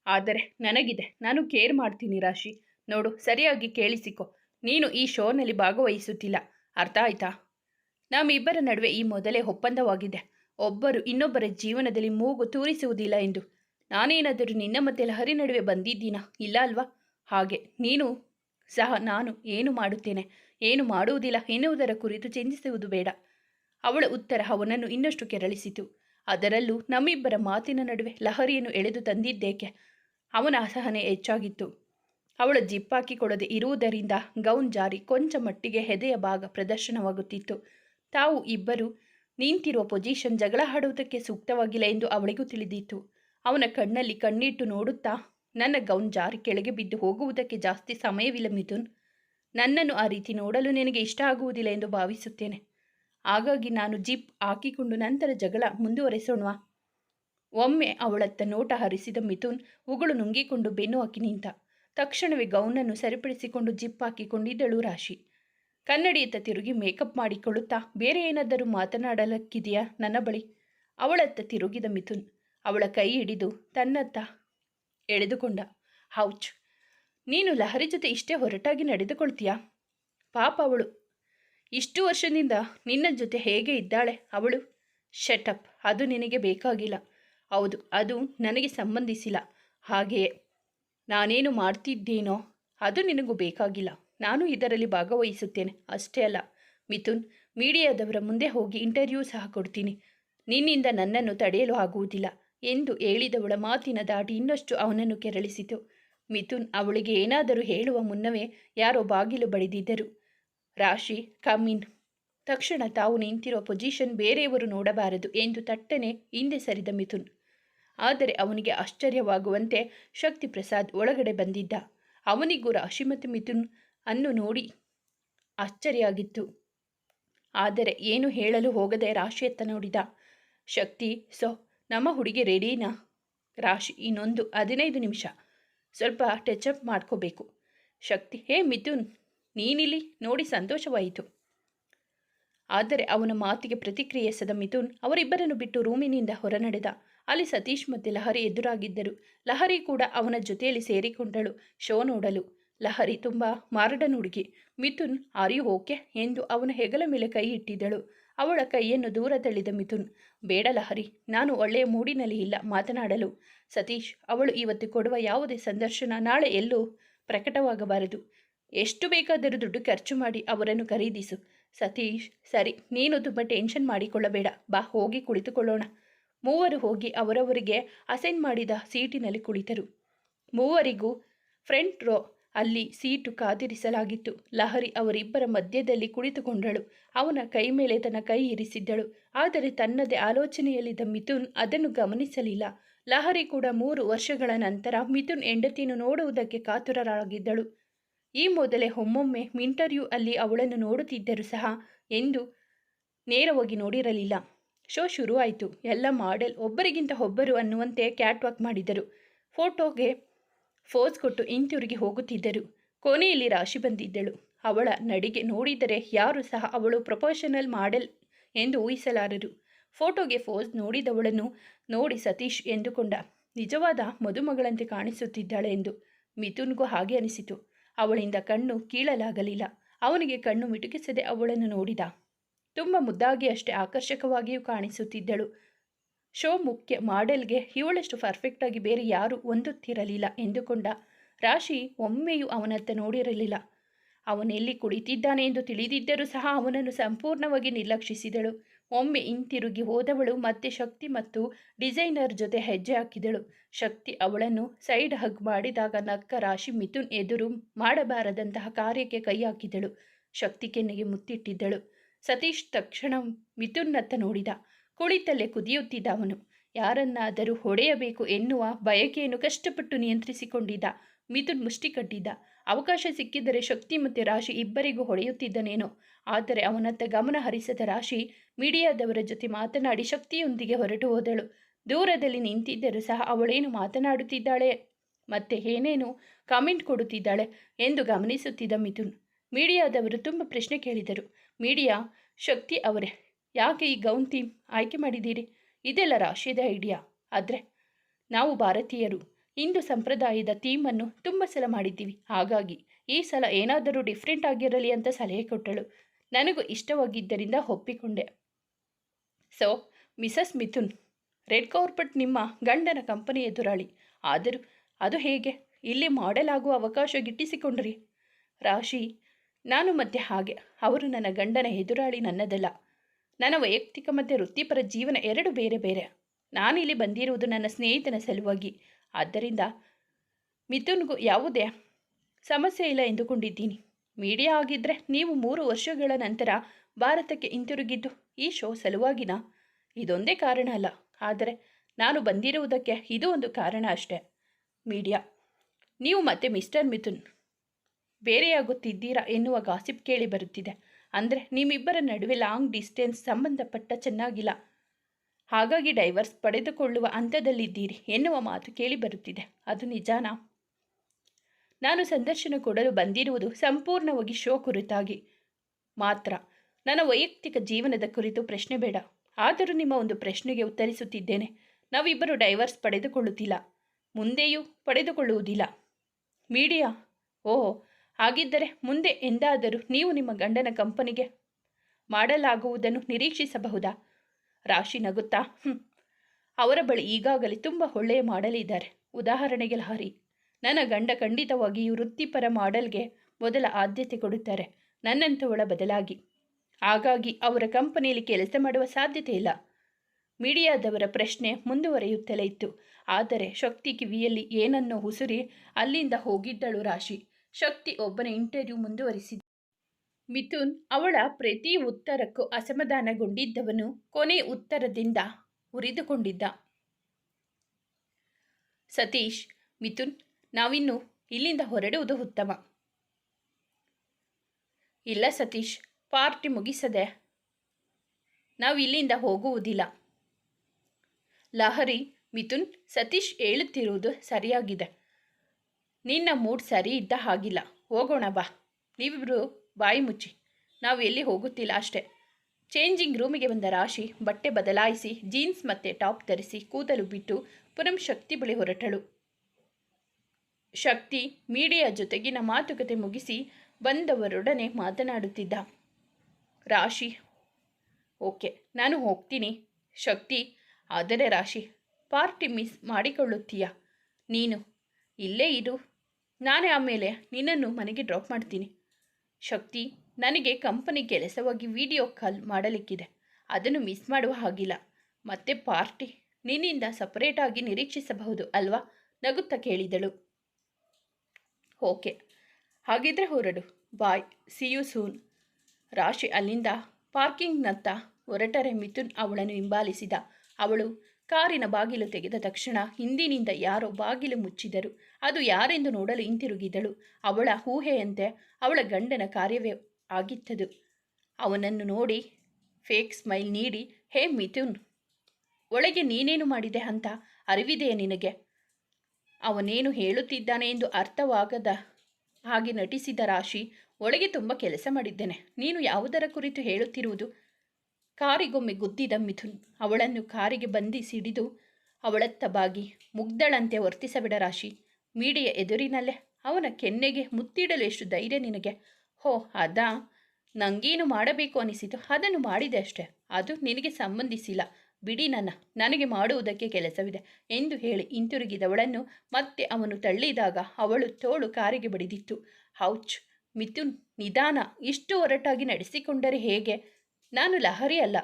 ಆದರೆ ನನಗಿದೆ. ನಾನು ಕೇರ್ ಮಾಡ್ತೀನಿ ರಾಶಿ. ನೋಡು, ಸರಿಯಾಗಿ ಕೇಳಿಸಿಕೊ. ನೀನು ಈ ಶೋನಲ್ಲಿ ಭಾಗವಹಿಸುತ್ತಿಲ್ಲ. ಅರ್ಥ ಆಯ್ತಾ? ನಮ್ಮಿಬ್ಬರ ನಡುವೆ ಈ ಮೊದಲೇ ಒಪ್ಪಂದವಾಗಿದೆ. ಒಬ್ಬರು ಇನ್ನೊಬ್ಬರ ಜೀವನದಲ್ಲಿ ಮೂಗು ತೂರಿಸುವುದಿಲ್ಲ ಎಂದು. ನಾನೇನಾದರೂ ನಿನ್ನ ಮತ್ತೆ ಲಹರಿ ನಡುವೆ ಬಂದಿದ್ದೀನಾ? ಇಲ್ಲ ಅಲ್ವಾ? ಹಾಗೆ. ನೀನು ಸಹ ನಾನು ಏನು ಮಾಡುತ್ತೇನೆ? ಏನು ಮಾಡುವುದಿಲ್ಲ ಎನ್ನುವುದರ ಕುರಿತು ಚಿಂತಿಸುವುದು ಬೇಡ. ಅವಳ ಉತ್ತರ ಅವನನ್ನು ಇನ್ನಷ್ಟು ಕೆರಳಿಸಿತು. ಅದರಲ್ಲೂ ನಮ್ಮಿಬ್ಬರ ಮಾತಿನ ನಡುವೆ ಲಹರಿಯನ್ನು ಎಳೆದು ತಂದಿದ್ದೇಕೆ? ಅವನ ಅಸಹನೆ ಹೆಚ್ಚಾಗಿತ್ತು. ಅವಳ ಜಿಪ್ಪಾಕಿಕೊಳ್ಳದೆ ಇರುವುದರಿಂದ ಗೌನ್ ಜಾರಿ ಕೊಂಚ ಮಟ್ಟಿಗೆ ಹೆದೆಯ ಭಾಗ ಪ್ರದರ್ಶನವಾಗುತ್ತಿತ್ತು. ತಾವು ಇಬ್ಬರು ನಿಂತಿರುವ ಪೊಸಿಷನ್ ಜಗಳ ಹಾಡುವುದಕ್ಕೆ ಸೂಕ್ತವಾಗಿಲ್ಲ ಎಂದು ಅವಳಿಗೂ ತಿಳಿದಿತ್ತು. ಅವನ ಕಣ್ಣಲ್ಲಿ ಕಣ್ಣಿಟ್ಟು ನೋಡುತ್ತಾ, ನನ್ನ ಗೌನ್ ಜಾರಿ ಕೆಳಗೆ ಬಿದ್ದು ಹೋಗುವುದಕ್ಕೆ ಜಾಸ್ತಿ ಸಮಯವಿಲ್ಲ ಮಿಥುನ್. ನನ್ನನ್ನು ಆ ರೀತಿ ನೋಡಲು ನಿನಗೆ ಇಷ್ಟ ಆಗುವುದಿಲ್ಲ ಎಂದು ಭಾವಿಸುತ್ತೇನೆ. ಹಾಗಾಗಿ ನಾನು ಜಿಪ್ ಹಾಕಿಕೊಂಡು ನಂತರ ಜಗಳ ಮುಂದುವರೆಸೋಣವಾ? ಒಮ್ಮೆ ಅವಳತ್ತ ನೋಟ ಹರಿಸಿದ ಮಿಥುನ್ ಉಗುಳು ನುಂಗಿಕೊಂಡು ಬೆನ್ನು ಹಾಕಿ ನಿಂತ ತಕ್ಷಣವೇ ಗೌನನ್ನು ಸರಿಪಡಿಸಿಕೊಂಡು ಜಿಪ್ ಹಾಕಿಕೊಂಡಿದ್ದಳು ರಾಶಿ. ಕನ್ನಡಿಯತ್ತ ತಿರುಗಿ ಮೇಕಪ್ ಮಾಡಿಕೊಳ್ಳುತ್ತಾ ಬೇರೆ ಏನಾದರೂ ಮಾತನಾಡಲಕ್ಕಿದೆಯಾ ನನ್ನ ಬಳಿ? ಅವಳತ್ತ ತಿರುಗಿದ ಮಿಥುನ್ ಅವಳ ಕೈ ಹಿಡಿದು ತನ್ನತ್ತ ಎಳೆದುಕೊಂಡ. ಹೌಚ್! ನೀನು ಲಹರಿ ಜೊತೆ ಇಷ್ಟೇ ಹೊರಟಾಗಿ ನಡೆದುಕೊಳ್ತೀಯಾ? ಪಾಪ ಅವಳು. ಇಷ್ಟು ವರ್ಷದಿಂದ ನಿನ್ನ ಜೊತೆ ಹೇಗೆ ಇದ್ದಾಳೆ ಅವಳು? ಶಟಪ್ ಅದು ನಿನಗೆ ಬೇಕಾಗಿಲ್ಲ. ಹೌದು, ಅದು ನನಗೆ ಸಂಬಂಧಿಸಿಲ್ಲ. ಹಾಗೆಯೇ. ನಾನೇನು ಮಾಡ್ತಿದ್ದೇನೋ ಅದು ನಿನಗೂ ಬೇಕಾಗಿಲ್ಲ. ನಾನು ಇದರಲ್ಲಿ ಭಾಗವಹಿಸುತ್ತೇನೆ. ಅಷ್ಟೇ ಅಲ್ಲ, ಮಿಥುನ್, ಮೀಡಿಯಾದವರ ಮುಂದೆ ಹೋಗಿ ಇಂಟರ್ವ್ಯೂ ಸಹ ಕೊಡ್ತೀನಿ. ನಿನ್ನಿಂದ ನನ್ನನ್ನು ತಡೆಯಲು ಆಗುವುದಿಲ್ಲ ಎಂದು ಹೇಳಿದವಳ ಮಾತಿನ ದಾಟಿ ಇನ್ನಷ್ಟು ಅವನನ್ನು ಕೆರಳಿಸಿತು. ಮಿಥುನ್ ಅವಳಿಗೆ ಏನಾದರೂ ಹೇಳುವ ಮುನ್ನವೇ ಯಾರೋ ಬಾಗಿಲು ಬಡಿದಿದ್ದರು. ರಾಶಿ ಕಮ್ಮಿನ್ ತಕ್ಷಣ ತಾವು ನಿಂತಿರುವ ಪೊಸಿಷನ್ ಬೇರೆಯವರು ನೋಡಬಾರದು ಎಂದು ತಟ್ಟನೆ ಹಿಂದೆ ಸರಿದ ಮಿಥುನ್. ಆದರೆ ಅವನಿಗೆ ಆಶ್ಚರ್ಯವಾಗುವಂತೆ ಶಕ್ತಿ ಪ್ರಸಾದ್ ಒಳಗಡೆ ಬಂದಿದ್ದ. ಅವನಿಗೂ ರಾಶಿ ಮತ್ತು ಮಿಥುನ್ ಅನ್ನು ನೋಡಿ ಆಶ್ಚರ್ಯ ಆಗಿತ್ತು ಆದರೆ ಏನು ಹೇಳಲು ಹೋಗದೆ ರಾಶಿಯತ್ತ ನೋಡಿದ. ಶಕ್ತಿ, ಸೊ, ನಮ್ಮ ಹುಡುಗಿ ರೆಡಿನಾ? ರಾಶಿ, ಇನ್ನೊಂದು ಹದಿನೈದು ನಿಮಿಷ. ಸ್ವಲ್ಪ ಟಚಪ್ ಮಾಡ್ಕೋಬೇಕು. ಶಕ್ತಿ, ಹೇ ಮಿಥುನ್, ನೀನಿಲ್ಲಿ? ನೋಡಿ ಸಂತೋಷವಾಯಿತು. ಆದರೆ ಅವನ ಮಾತಿಗೆ ಪ್ರತಿಕ್ರಿಯಿಸದ ಮಿಥುನ್ ಅವರಿಬ್ಬರನ್ನು ಬಿಟ್ಟು ರೂಮಿನಿಂದ ಹೊರನಡೆದ. ಅಲ್ಲಿ ಸತೀಶ್ ಮತ್ತು ಲಹರಿ ಎದುರಾಗಿದ್ದರು. ಲಹರಿ ಕೂಡ ಅವನ ಜೊತೆಯಲ್ಲಿ ಸೇರಿಕೊಂಡಳು. ಶೋ ನೋಡಲು. ಲಹರಿ ತುಂಬ ಮಾರಡನ್ ಹುಡುಗಿ. Mithun, are you okay? ಎಂದು ಅವನ ಹೆಗಲ ಮೇಲೆ ಕೈ ಇಟ್ಟಿದ್ದಳು. ಅವಳ ಕೈಯನ್ನು ದೂರ ತಳ್ಳಿದ ಮಿಥುನ್, ಬೇಡ ಲಹರಿ, ನಾನು ಒಳ್ಳೆಯ ಮೂಡಿನಲ್ಲಿ ಇಲ್ಲ, ಮಾತನಾಡಲು. ಸತೀಶ್, ಅವಳು ಇವತ್ತು ಕೊಡುವ ಯಾವುದೇ ಸಂದರ್ಶನ ನಾಳೆ ಎಲ್ಲೂ ಪ್ರಕಟವಾಗಬಾರದು. ಎಷ್ಟು ಬೇಕಾದರೂ ದುಡ್ಡು ಖರ್ಚು ಮಾಡಿ ಅವರನ್ನು ಖರೀದಿಸು. ಸತೀಶ್, ಸರಿ, ನೀನು ತುಂಬ ಟೆನ್ಷನ್ ಮಾಡಿಕೊಳ್ಳಬೇಡ. ಬಾ, ಹೋಗಿ ಕುಳಿತುಕೊಳ್ಳೋಣ. ಮೂವರು ಹೋಗಿ ಅವರವರಿಗೆ ಅಸೈನ್ ಮಾಡಿದ ಸೀಟಿನಲ್ಲಿ ಕುಳಿತರು. ಮೂವರಿಗೂ ಫ್ರಂಟ್ ರೋ ಅಲ್ಲಿ ಸೀಟು ಕಾದಿರಿಸಲಾಗಿತ್ತು. ಲಹರಿ ಅವರಿಬ್ಬರ ಮಧ್ಯದಲ್ಲಿ ಕುಳಿತುಕೊಂಡಳು. ಅವನ ಕೈ ಮೇಲೆ ತನ್ನ ಕೈ ಇರಿಸಿದ್ದಳು. ಆದರೆ ತನ್ನದೇ ಆಲೋಚನೆಯಲ್ಲಿದ್ದ ಮಿಥುನ್ ಅದನ್ನು ಗಮನಿಸಲಿಲ್ಲ. ಲಹರಿ ಕೂಡ ಮೂರು ವರ್ಷಗಳ ನಂತರ ಮಿಥುನ್ ಹೆಂಡತಿಯನ್ನು ನೋಡುವುದಕ್ಕೆ ಕಾತುರರಾಗಿದ್ದಳು. ಈ ಮೊದಲೇ ಒಮ್ಮೊಮ್ಮೆ ಇಂಟರ್ವ್ಯೂ ಅಲ್ಲಿ ಅವಳನ್ನು ನೋಡುತ್ತಿದ್ದರೂ ಸಹ ಎಂದು ನೇರವಾಗಿ ನೋಡಿರಲಿಲ್ಲ. ಶೋ ಶುರುವಾಯಿತು. ಎಲ್ಲ ಮಾಡೆಲ್ ಒಬ್ಬರಿಗಿಂತ ಒಬ್ಬರು ಅನ್ನುವಂತೆ ಕ್ಯಾಟ್ ವಾಕ್ ಮಾಡಿದರು. ಫೋಟೋಗೆ ಫೋಸ್ ಕೊಟ್ಟು ಹಿಂತಿರುಗಿ ಹೋಗುತ್ತಿದ್ದರು. ಕೊನೆಯಲ್ಲಿ ರಾಶಿ ಬಂದಿದ್ದಳು. ಅವಳ ನಡಿಗೆ ನೋಡಿದರೆ ಯಾರು ಸಹ ಅವಳು ಪ್ರೊಫೆಷನಲ್ ಮಾಡೆಲ್ ಎಂದು ಊಹಿಸಲಾರರು. ಫೋಟೋಗೆ ಫೋಸ್ ನೋಡಿದವಳನ್ನು ನೋಡಿ ಸತೀಶ್ ಎಂದುಕೊಂಡ. ನಿಜವಾದ ಮದುಮಗಳಂತೆ ಕಾಣಿಸುತ್ತಿದ್ದಾಳೆ ಎಂದು ಮಿಥುನ್ಗೂ ಹಾಗೆ ಅನಿಸಿತು. ಅವಳಿಂದ ಕಣ್ಣು ಕೀಳಲಾಗಲಿಲ್ಲ. ಅವನಿಗೆ ಕಣ್ಣು ಮಿಟುಕಿಸದೆ ಅವಳನ್ನು ನೋಡಿದ. ತುಂಬ ಮುದ್ದಾಗಿ ಅಷ್ಟೇ ಆಕರ್ಷಕವಾಗಿಯೂ ಕಾಣಿಸುತ್ತಿದ್ದಳು. ಶೋ ಮುಖ್ಯ ಮಾಡೆಲ್ಗೆ ಇವಳಷ್ಟು ಪರ್ಫೆಕ್ಟಾಗಿ ಬೇರೆ ಯಾರೂ ಹೊಂದುತ್ತಿರಲಿಲ್ಲ ಎಂದುಕೊಂಡ ರಾಶಿ ಒಮ್ಮೆಯೂ ಅವನತ್ತ ನೋಡಿರಲಿಲ್ಲ. ಅವನೆಲ್ಲಿ ಕುಳಿತಿದ್ದಾನೆ ಎಂದು ತಿಳಿದಿದ್ದರೂ ಸಹ ಅವನನ್ನು ಸಂಪೂರ್ಣವಾಗಿ ನಿರ್ಲಕ್ಷಿಸಿದಳು. ಒಮ್ಮೆ ಹಿಂತಿರುಗಿ ಹೋದವಳು ಮತ್ತೆ ಶಕ್ತಿ ಮತ್ತು ಡಿಸೈನರ್ ಜೊತೆ ಹೆಜ್ಜೆ ಹಾಕಿದಳು. ಶಕ್ತಿ ಅವಳನ್ನು ಸೈಡ್ ಹಗ್ ಮಾಡಿದಾಗ ನಕ್ಕ ರಾಶಿ ಮಿಥುನ್ ಎದುರು ಮಾಡಬಾರದಂತಹ ಕಾರ್ಯಕ್ಕೆ ಕೈ ಹಾಕಿದಳು. ಶಕ್ತಿ ಕೆನ್ನೆಗೆ ಮುತ್ತಿಟ್ಟಿದ್ದಳು. ಸತೀಶ್ ತಕ್ಷಣ ಮಿಥುನ್ನತ್ತ ನೋಡಿದ. ಕುಳಿತಲ್ಲೇ ಕುದಿಯುತ್ತಿದ್ದ ಅವನು ಯಾರನ್ನಾದರೂ ಹೊಡೆಯಬೇಕು ಎನ್ನುವ ಬಯಕೆಯನ್ನು ಕಷ್ಟಪಟ್ಟು ನಿಯಂತ್ರಿಸಿಕೊಂಡಿದ್ದ. ಮಿಥುನ್ ಮುಷ್ಟಿ ಕಟ್ಟಿದ್ದ. ಅವಕಾಶ ಸಿಕ್ಕಿದರೆ ಶಕ್ತಿ ಮತ್ತು ರಾಶಿ ಇಬ್ಬರಿಗೂ ಹೊಡೆಯುತ್ತಿದ್ದನೇನೋ. ಆದರೆ ಅವನತ್ತ ಗಮನ ಹರಿಸದ ರಾಶಿ ಮೀಡಿಯಾದವರ ಜೊತೆ ಮಾತನಾಡಿ ಶಕ್ತಿಯೊಂದಿಗೆ ಹೊರಟು ಹೋದಳು. ದೂರದಲ್ಲಿ ನಿಂತಿದ್ದರೂ ಸಹ ಅವಳೇನು ಮಾತನಾಡುತ್ತಿದ್ದಾಳೆ? ಮತ್ತೆ ಏನೇನು ಕಾಮೆಂಟ್ ಕೊಡುತ್ತಿದ್ದಾಳೆ? ಎಂದು ಗಮನಿಸುತ್ತಿದ್ದ ಮಿಥುನ್. ಮೀಡಿಯಾದವರು ತುಂಬ ಪ್ರಶ್ನೆ ಕೇಳಿದರು. ಮೀಡಿಯಾ ಶಕ್ತಿ ಅವರೇ. ಯಾಕೆ ಈ ಗೌನ್ ಥೀಮ್ ಆಯ್ಕೆ ಮಾಡಿದ್ದೀರಿ? ಇದೆಲ್ಲ ರಾಶಿದ ಐಡಿಯಾ. ಆದರೆ ನಾವು ಭಾರತೀಯರು, ಹಿಂದೂ ಸಂಪ್ರದಾಯದ ಥೀಮನ್ನು ತುಂಬ ಸಲ ಮಾಡಿದ್ದೀವಿ. ಹಾಗಾಗಿ ಈ ಸಲ ಏನಾದರೂ ಡಿಫ್ರೆಂಟ್ ಆಗಿರಲಿ ಅಂತ ಸಲಹೆ ಕೊಟ್ಟಳು. ನನಗೂ ಇಷ್ಟವಾಗಿದ್ದರಿಂದ ಒಪ್ಪಿಕೊಂಡೆ. So, Mrs Mithun, red carpet ನಿಮ್ಮ ಗಂಡನ ಕಂಪನಿ ಎದುರಾಳಿ. ಆದರೂ ಅದು ಹೇಗೆ? ಇಲ್ಲಿ ಮಾಡೆಲ್ ಆಗುವ ಅವಕಾಶ ಗಿಟ್ಟಿಸಿಕೊಂಡ್ರಿ. ರಾಶಿ ನಾನು ಮತ್ತೆ ಹಾಗೆ. ಅವರು ನನ್ನ ಗಂಡನ ಎದುರಾಳಿ ನನ್ನದಲ್ಲ. ನನ್ನ ವೈಯಕ್ತಿಕ ಮತ್ತು ವೃತ್ತಿಪರ ಜೀವನ ಎರಡು ಬೇರೆ ಬೇರೆ. ನಾನಿಲ್ಲಿ ಬಂದಿರುವುದು ನನ್ನ ಸ್ನೇಹಿತನ ಸಲುವಾಗಿ. ಆದ್ದರಿಂದ ಮಿಥುನ್ಗೂ ಯಾವುದೇ ಸಮಸ್ಯೆ ಇಲ್ಲ ಎಂದುಕೊಂಡಿದ್ದೀನಿ. ಮೀಡಿಯಾ ಆಗಿದ್ದರೆ ನೀವು ಮೂರು ವರ್ಷಗಳ ನಂತರ ಭಾರತಕ್ಕೆ ಹಿಂತಿರುಗಿದ್ದು ಈ ಶೋ ಸಲುವಾಗಿನ? ಇದೊಂದೇ ಕಾರಣ ಅಲ್ಲ. ಆದರೆ ನಾನು ಬಂದಿರುವುದಕ್ಕೆ ಇದು ಒಂದು ಕಾರಣ ಅಷ್ಟೆ. ಮೀಡಿಯಾ. ನೀವು ಮತ್ತೆ ಮಿಸ್ಟರ್ ಮಿಥುನ್. ಬೇರೆಯಾಗುತ್ತಿದ್ದೀರಾ ಎನ್ನುವ ಗಾಸಿಪ್ ಕೇಳಿ ಬರುತ್ತಿದೆ. ಅಂದರೆ ನಿಮ್ಮಿಬ್ಬರ ನಡುವೆ ಲಾಂಗ್ ಡಿಸ್ಟೆನ್ಸ್ ಸಂಬಂಧಪಟ್ಟ ಚೆನ್ನಾಗಿಲ್ಲ. ಹಾಗಾಗಿ ಡೈವರ್ಸ್ ಪಡೆದುಕೊಳ್ಳುವ ಹಂತದಲ್ಲಿದ್ದೀರಿ ಎನ್ನುವ ಮಾತು ಕೇಳಿ ಬರುತ್ತಿದೆ. ಅದು ನಿಜಾನಾ? ನಾನು ಸಂದರ್ಶನ ಕೊಡಲು ಬಂದಿರುವುದು ಸಂಪೂರ್ಣವಾಗಿ ಶೋ ಕುರಿತಾಗಿ. ಮಾತ್ರ. ನನ್ನ ವೈಯಕ್ತಿಕ ಜೀವನದ ಕುರಿತು ಪ್ರಶ್ನೆ ಬೇಡ. ಆದರೂ ನಿಮ್ಮ ಒಂದು ಪ್ರಶ್ನೆಗೆ ಉತ್ತರಿಸುತ್ತಿದ್ದೇನೆ. ನಾವಿಬ್ಬರು ಡೈವರ್ಸ್ ಪಡೆದುಕೊಳ್ಳುತ್ತಿಲ್ಲ. ಮುಂದೆಯೂ ಪಡೆದುಕೊಳ್ಳುವುದಿಲ್ಲ. ಮೀಡಿಯಾ? ಓಹ್. ಹಾಗಿದ್ದರೆ ಮುಂದೆ ಎಂದಾದರೂ ನೀವು ನಿಮ್ಮ ಗಂಡನ ಕಂಪನಿಗೆ ಮಾಡಲಾಗುವುದನ್ನು ನಿರೀಕ್ಷಿಸಬಹುದಾ? ರಾಶಿ ನಗುತ್ತಾ ಅವರ ಬಳಿ ಈಗಾಗಲೇ ತುಂಬ ಒಳ್ಳೆಯ ಮಾಡಲಿದ್ದಾರೆ. ಉದಾಹರಣೆಗೆ ಲಹರಿ. ನನ್ನ ಗಂಡ ಖಂಡಿತವಾಗಿ ವೃತ್ತಿಪರ ಮಾಡೆಲ್ಗೆ ಮೊದಲ ಆದ್ಯತೆ ಕೊಡುತ್ತಾರೆ. ನನ್ನಂಥವಳ ಬದಲಾಗಿ. ಹಾಗಾಗಿ ಅವರ ಕಂಪನಿಯಲ್ಲಿ ಕೆಲಸ ಮಾಡುವ ಸಾಧ್ಯತೆ ಇಲ್ಲ. ಮೀಡಿಯಾದವರ ಪ್ರಶ್ನೆ ಮುಂದುವರೆಯುತ್ತಲೇ ಇತ್ತು. ಆದರೆ ಶಕ್ತಿ ಕಿವಿಯಲ್ಲಿ ಏನನ್ನೋ ಉಸುರಿ ಅಲ್ಲಿಂದ ಹೋಗಿದ್ದಳು ರಾಶಿ. ಶಕ್ತಿ ಒಬ್ಬನ ಇಂಟರ್ವ್ಯೂ ಮುಂದುವರಿಸಿದ. ಮಿಥುನ್ ಅವಳ ಪ್ರತಿ ಉತ್ತರಕ್ಕೂ ಅಸಮಾಧಾನಗೊಂಡಿದ್ದವನು ಕೊನೆ ಉತ್ತರದಿಂದ ಉರಿದುಕೊಂಡಿದ್ದ ಸತೀಶ್, ಮಿಥುನ್, ನಾವಿನ್ನು ಇಲ್ಲಿಂದ ಹೊರಡುವುದು ಉತ್ತಮ. ಇಲ್ಲ ಸತೀಶ್, ಪಾರ್ಟಿ ಮುಗಿಸದೆ ನಾವು ಇಲ್ಲಿಂದ ಹೋಗುವುದಿಲ್ಲ. ಲಹರಿ, ಮಿಥುನ್, ಸತೀಶ್ ಹೇಳುತ್ತಿರುವುದು ಸರಿಯಾಗಿದೆ. ನಿನ್ನ ಮೂಡ್ ಸರಿ ಇದ್ದ ಹಾಗಿಲ್ಲ. ಹೋಗೋಣ ಬಾ. ನೀವಿಬ್ಬರು ಬಾಯಿ ಮುಚ್ಚಿ. ನಾವು ಎಲ್ಲಿ ಹೋಗುತ್ತಿಲ್ಲ ಅಷ್ಟೇ. ಚೇಂಜಿಂಗ್ ರೂಮಿಗೆ ಬಂದ ರಾಶಿ ಬಟ್ಟೆ ಬದಲಾಯಿಸಿ, ಜೀನ್ಸ್ ಮತ್ತು ಟಾಪ್ ಧರಿಸಿ ಕೂದಲು ಬಿಟ್ಟು ಪುನಃ ಶಕ್ತಿ ಬಳಿ ಹೊರಟಳು. ಶಕ್ತಿ ಮೀಡಿಯಾ ಜೊತೆಗಿನ ಮಾತುಕತೆ ಮುಗಿಸಿ ಬಂದವರೊಡನೆ ಮಾತನಾಡುತ್ತಿದ್ದ ರಾಶಿ, ಓಕೆ, ನಾನು ಹೋಗ್ತೀನಿ. ಶಕ್ತಿ, ಆದರೆ ರಾಶಿ, ಪಾರ್ಟಿ ಮಿಸ್ ಮಾಡಿಕೊಳ್ಳುತ್ತೀಯ? ನೀನು ಇಲ್ಲೇ ಇರು. ನಾನೇ ಆಮೇಲೆ ನಿನ್ನನ್ನು ಮನೆಗೆ ಡ್ರಾಪ್ ಮಾಡ್ತೀನಿ. ಶಕ್ತಿ, ನನಗೆ ಕಂಪನಿ ಕೆಲಸವಾಗಿ ವಿಡಿಯೋ ಕಾಲ್ ಮಾಡಲಿಕ್ಕಿದೆ. ಅದನ್ನು ಮಿಸ್ ಮಾಡುವ ಹಾಗಿಲ್ಲ. ಮತ್ತೆ ಪಾರ್ಟಿ ನಿನ್ನಿಂದ ಸಪರೇಟಾಗಿ ನಿರೀಕ್ಷಿಸಬಹುದು ಅಲ್ವಾ? ನಗುತ್ತಾ ಕೇಳಿದಳು. ಓಕೆ. ಹಾಗಿದ್ರೆ ಹೊರಡು. ಬಾಯ್ ಸಿ ಯು ಸೂನ್ ರಾಶಿ ಅಲ್ಲಿಂದ ಪಾರ್ಕಿಂಗ್ನತ್ತ ಹೊರಟರೆ ಮಿಥುನ್ ಅವಳನ್ನು ಹಿಂಬಾಲಿಸಿದ. ಅವಳು ಕಾರಿನ ಬಾಗಿಲು ತೆಗೆದ ತಕ್ಷಣ ಹಿಂದಿನಿಂದ ಯಾರೋ ಬಾಗಿಲು ಮುಚ್ಚಿದರು. ಅದು ಯಾರೆಂದು ನೋಡಲು ಹಿಂತಿರುಗಿದಳು. ಅವಳ ಊಹೆಯಂತೆ ಅವಳ ಗಂಡನ ಕಾರ್ಯವೇ ಆಗಿತ್ತದು. ಅವನನ್ನು ನೋಡಿ ಫೇಕ್ ಸ್ಮೈಲ್ ನೀಡಿ, ಹೇ ಮಿಥುನ್, ಒಳಗೆ ನೀನೇನು ಮಾಡಿದೆ ಅಂತ ಅರಿವಿದೆಯೇ ನಿನಗೆ? ಅವನೇನು ಹೇಳುತ್ತಿದ್ದಾನೆ ಎಂದು ಅರ್ಥವಾಗದ ಹಾಗೆ ನಟಿಸಿದ ರಾಶಿ, ಒಳಗೆ ತುಂಬ ಕೆಲಸ ಮಾಡಿದ್ದೇನೆ. ನೀನು ಯಾವುದರ ಕುರಿತು ಹೇಳುತ್ತಿರುವುದು? ಕಾರಿಗೊಮ್ಮೆ ಗುದ್ದಿದ ಮಿಥುನ್ ಅವಳನ್ನು ಕಾರಿಗೆ ಬಂಧಿಸಿಡಿದು ಅವಳತ್ತ ಬಾಗಿ ಮುಗ್ದಳಂತೆ ವರ್ತಿಸಬಿಡ ರಾಶಿ. ಮೀಡಿಯ ಎದುರಿನಲ್ಲೇ ಅವನ ಕೆನ್ನೆಗೆ ಮುತ್ತಿಡಲು ಎಷ್ಟು ಧೈರ್ಯ ನಿನಗೆ? ಹೋ, ಅದಾ ನಂಗೇನು ಮಾಡಬೇಕು ಅನಿಸಿತು? ಅದನ್ನು ಮಾಡಿದೆ ಅಷ್ಟೆ. ಅದು ನಿನಗೆ ಸಂಬಂಧಿಸಿಲ್ಲ. ಬಿಡಿ ನನ್ನ, ನನಗೆ ಮಾಡುವುದಕ್ಕೆ ಕೆಲಸವಿದೆ ಎಂದು ಹೇಳಿ ಹಿಂತಿರುಗಿದವಳನ್ನು ಮತ್ತೆ ಅವನು ತಳ್ಳಿದಾಗ ಅವಳು ತೋಳು ಕಾರಿಗೆ ಬಡಿದಿತ್ತು. ಹೌಚ್, ಮಿಥುನ್ ನಿಧಾನ, ಇಷ್ಟು ಒರಟಾಗಿ ನಡೆಸಿಕೊಂಡರೆ ಹೇಗೆ? ನಾನು ಲಹರಿ ಅಲ್ಲ.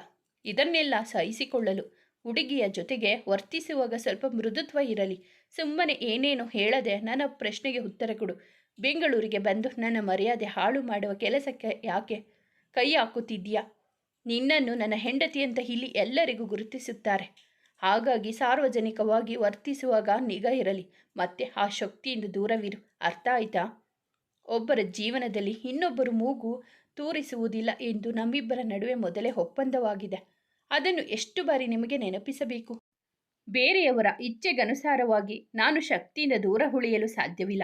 ಇದನ್ನೆಲ್ಲ ಸಹಿಸಿಕೊಳ್ಳಲು ಹುಡುಗಿಯ ಜೊತೆಗೆ ವರ್ತಿಸುವಾಗ ಸ್ವಲ್ಪ ಮೃದುತ್ವ ಇರಲಿ. ಸುಮ್ಮನೆ ಏನೇನು ಹೇಳದೆ ನನ್ನ ಪ್ರಶ್ನೆಗೆ ಉತ್ತರ ಕೊಡು. ಬೆಂಗಳೂರಿಗೆ ಬಂದು ನನ್ನ ಮರ್ಯಾದೆ ಹಾಳು ಮಾಡುವ ಕೆಲಸಕ್ಕೆ ಯಾಕೆ ಕೈ ಹಾಕುತ್ತಿದ್ದೀಯಾ? ನಿನ್ನನ್ನು ನನ್ನ ಹೆಂಡತಿ ಅಂತ ಇಲ್ಲಿ ಎಲ್ಲರಿಗೂ ಗುರುತಿಸುತ್ತಾರೆ. ಹಾಗಾಗಿ ಸಾರ್ವಜನಿಕವಾಗಿ ವರ್ತಿಸುವಾಗ ನಿಗಾ ಇರಲಿ. ಮತ್ತೆ ಆ ಶಕ್ತಿಯಿಂದ ದೂರವಿರು. ಅರ್ಥ ಆಯ್ತಾ? ಒಬ್ಬರ ಜೀವನದಲ್ಲಿ ಇನ್ನೊಬ್ಬರು ಮೂಗು ತೂರಿಸುವುದಿಲ್ಲ ಎಂದು ನಮ್ಮಿಬ್ಬರ ನಡುವೆ ಮೊದಲೇ ಒಪ್ಪಂದವಾಗಿದೆ. ಅದನ್ನು ಎಷ್ಟು ಬಾರಿ ನಿಮಗೆ ನೆನಪಿಸಬೇಕು? ಬೇರೆಯವರ ಇಚ್ಛೆಗನುಸಾರವಾಗಿ ನಾನು ಶಕ್ತಿಯಿಂದ ದೂರ ಉಳಿಯಲು ಸಾಧ್ಯವಿಲ್ಲ.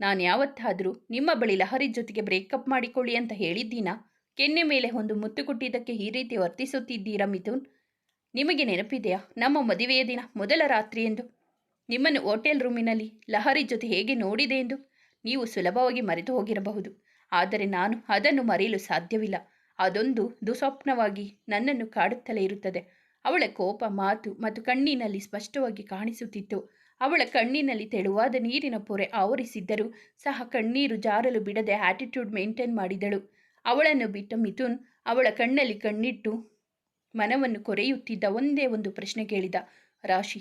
ನಾನು ಯಾವತ್ತಾದರೂ ನಿಮ್ಮ ಬಳಿ ಲಹರಿ ಜೊತೆಗೆ ಬ್ರೇಕಪ್ ಮಾಡಿಕೊಳ್ಳಿ ಅಂತ ಹೇಳಿದ್ದೀನಾ? ಕೆನ್ನೆ ಮೇಲೆ ಒಂದು ಮುತ್ತು ಕೊಟ್ಟಿದ್ದಕ್ಕೆ ಈ ರೀತಿ ವರ್ತಿಸುತ್ತಿದ್ದೀರಾ ಮಿಥುನ್? ನಿಮಗೆ ನೆನಪಿದೆಯಾ? ನಮ್ಮ ಮದುವೆಯ ದಿನ, ಮೊದಲ ರಾತ್ರಿ ಎಂದು? ನಿಮ್ಮನ್ನು ಹೋಟೆಲ್ ರೂಮಿನಲ್ಲಿ ಲಹರಿ ಜೊತೆ ಹೇಗೆ ನೋಡಿದೆ ಎಂದು? ನೀವು ಸುಲಭವಾಗಿ ಮರೆತು ಹೋಗಿರಬಹುದು ಆದರೆ ನಾನು ಅದನ್ನು ಮರೆಯಲು ಸಾಧ್ಯವಿಲ್ಲ. ಅದೊಂದು ದುಸ್ವಪ್ನವಾಗಿ ನನ್ನನ್ನು ಕಾಡುತ್ತಲೇ ಇರುತ್ತದೆ. ಅವಳ ಕೋಪ, ಮಾತು ಮತ್ತು ಕಣ್ಣಿನಲ್ಲಿ ಸ್ಪಷ್ಟವಾಗಿ ಕಾಣಿಸುತ್ತಿತ್ತು. ಅವಳ ಕಣ್ಣಿನಲ್ಲಿ ತೆಳುವಾದ ನೀರಿನ ಪೊರೆ ಆವರಿಸಿದ್ದರೂ ಸಹ ಕಣ್ಣೀರು ಜಾರಲು ಬಿಡದೆ ಆಟಿಟ್ಯೂಡ್ ಮೇಂಟೈನ್ ಮಾಡಿದಳು. ಅವಳನ್ನು ಬಿಟ್ಟ ಮಿಥುನ್ ಅವಳ ಕಣ್ಣಲ್ಲಿ ಕಣ್ಣಿಟ್ಟು ಮನವನ್ನು ಕೊರೆಯುತ್ತಿದ್ದ ಒಂದೇ ಒಂದು ಪ್ರಶ್ನೆ ಕೇಳಿದ. ರಾಶಿ,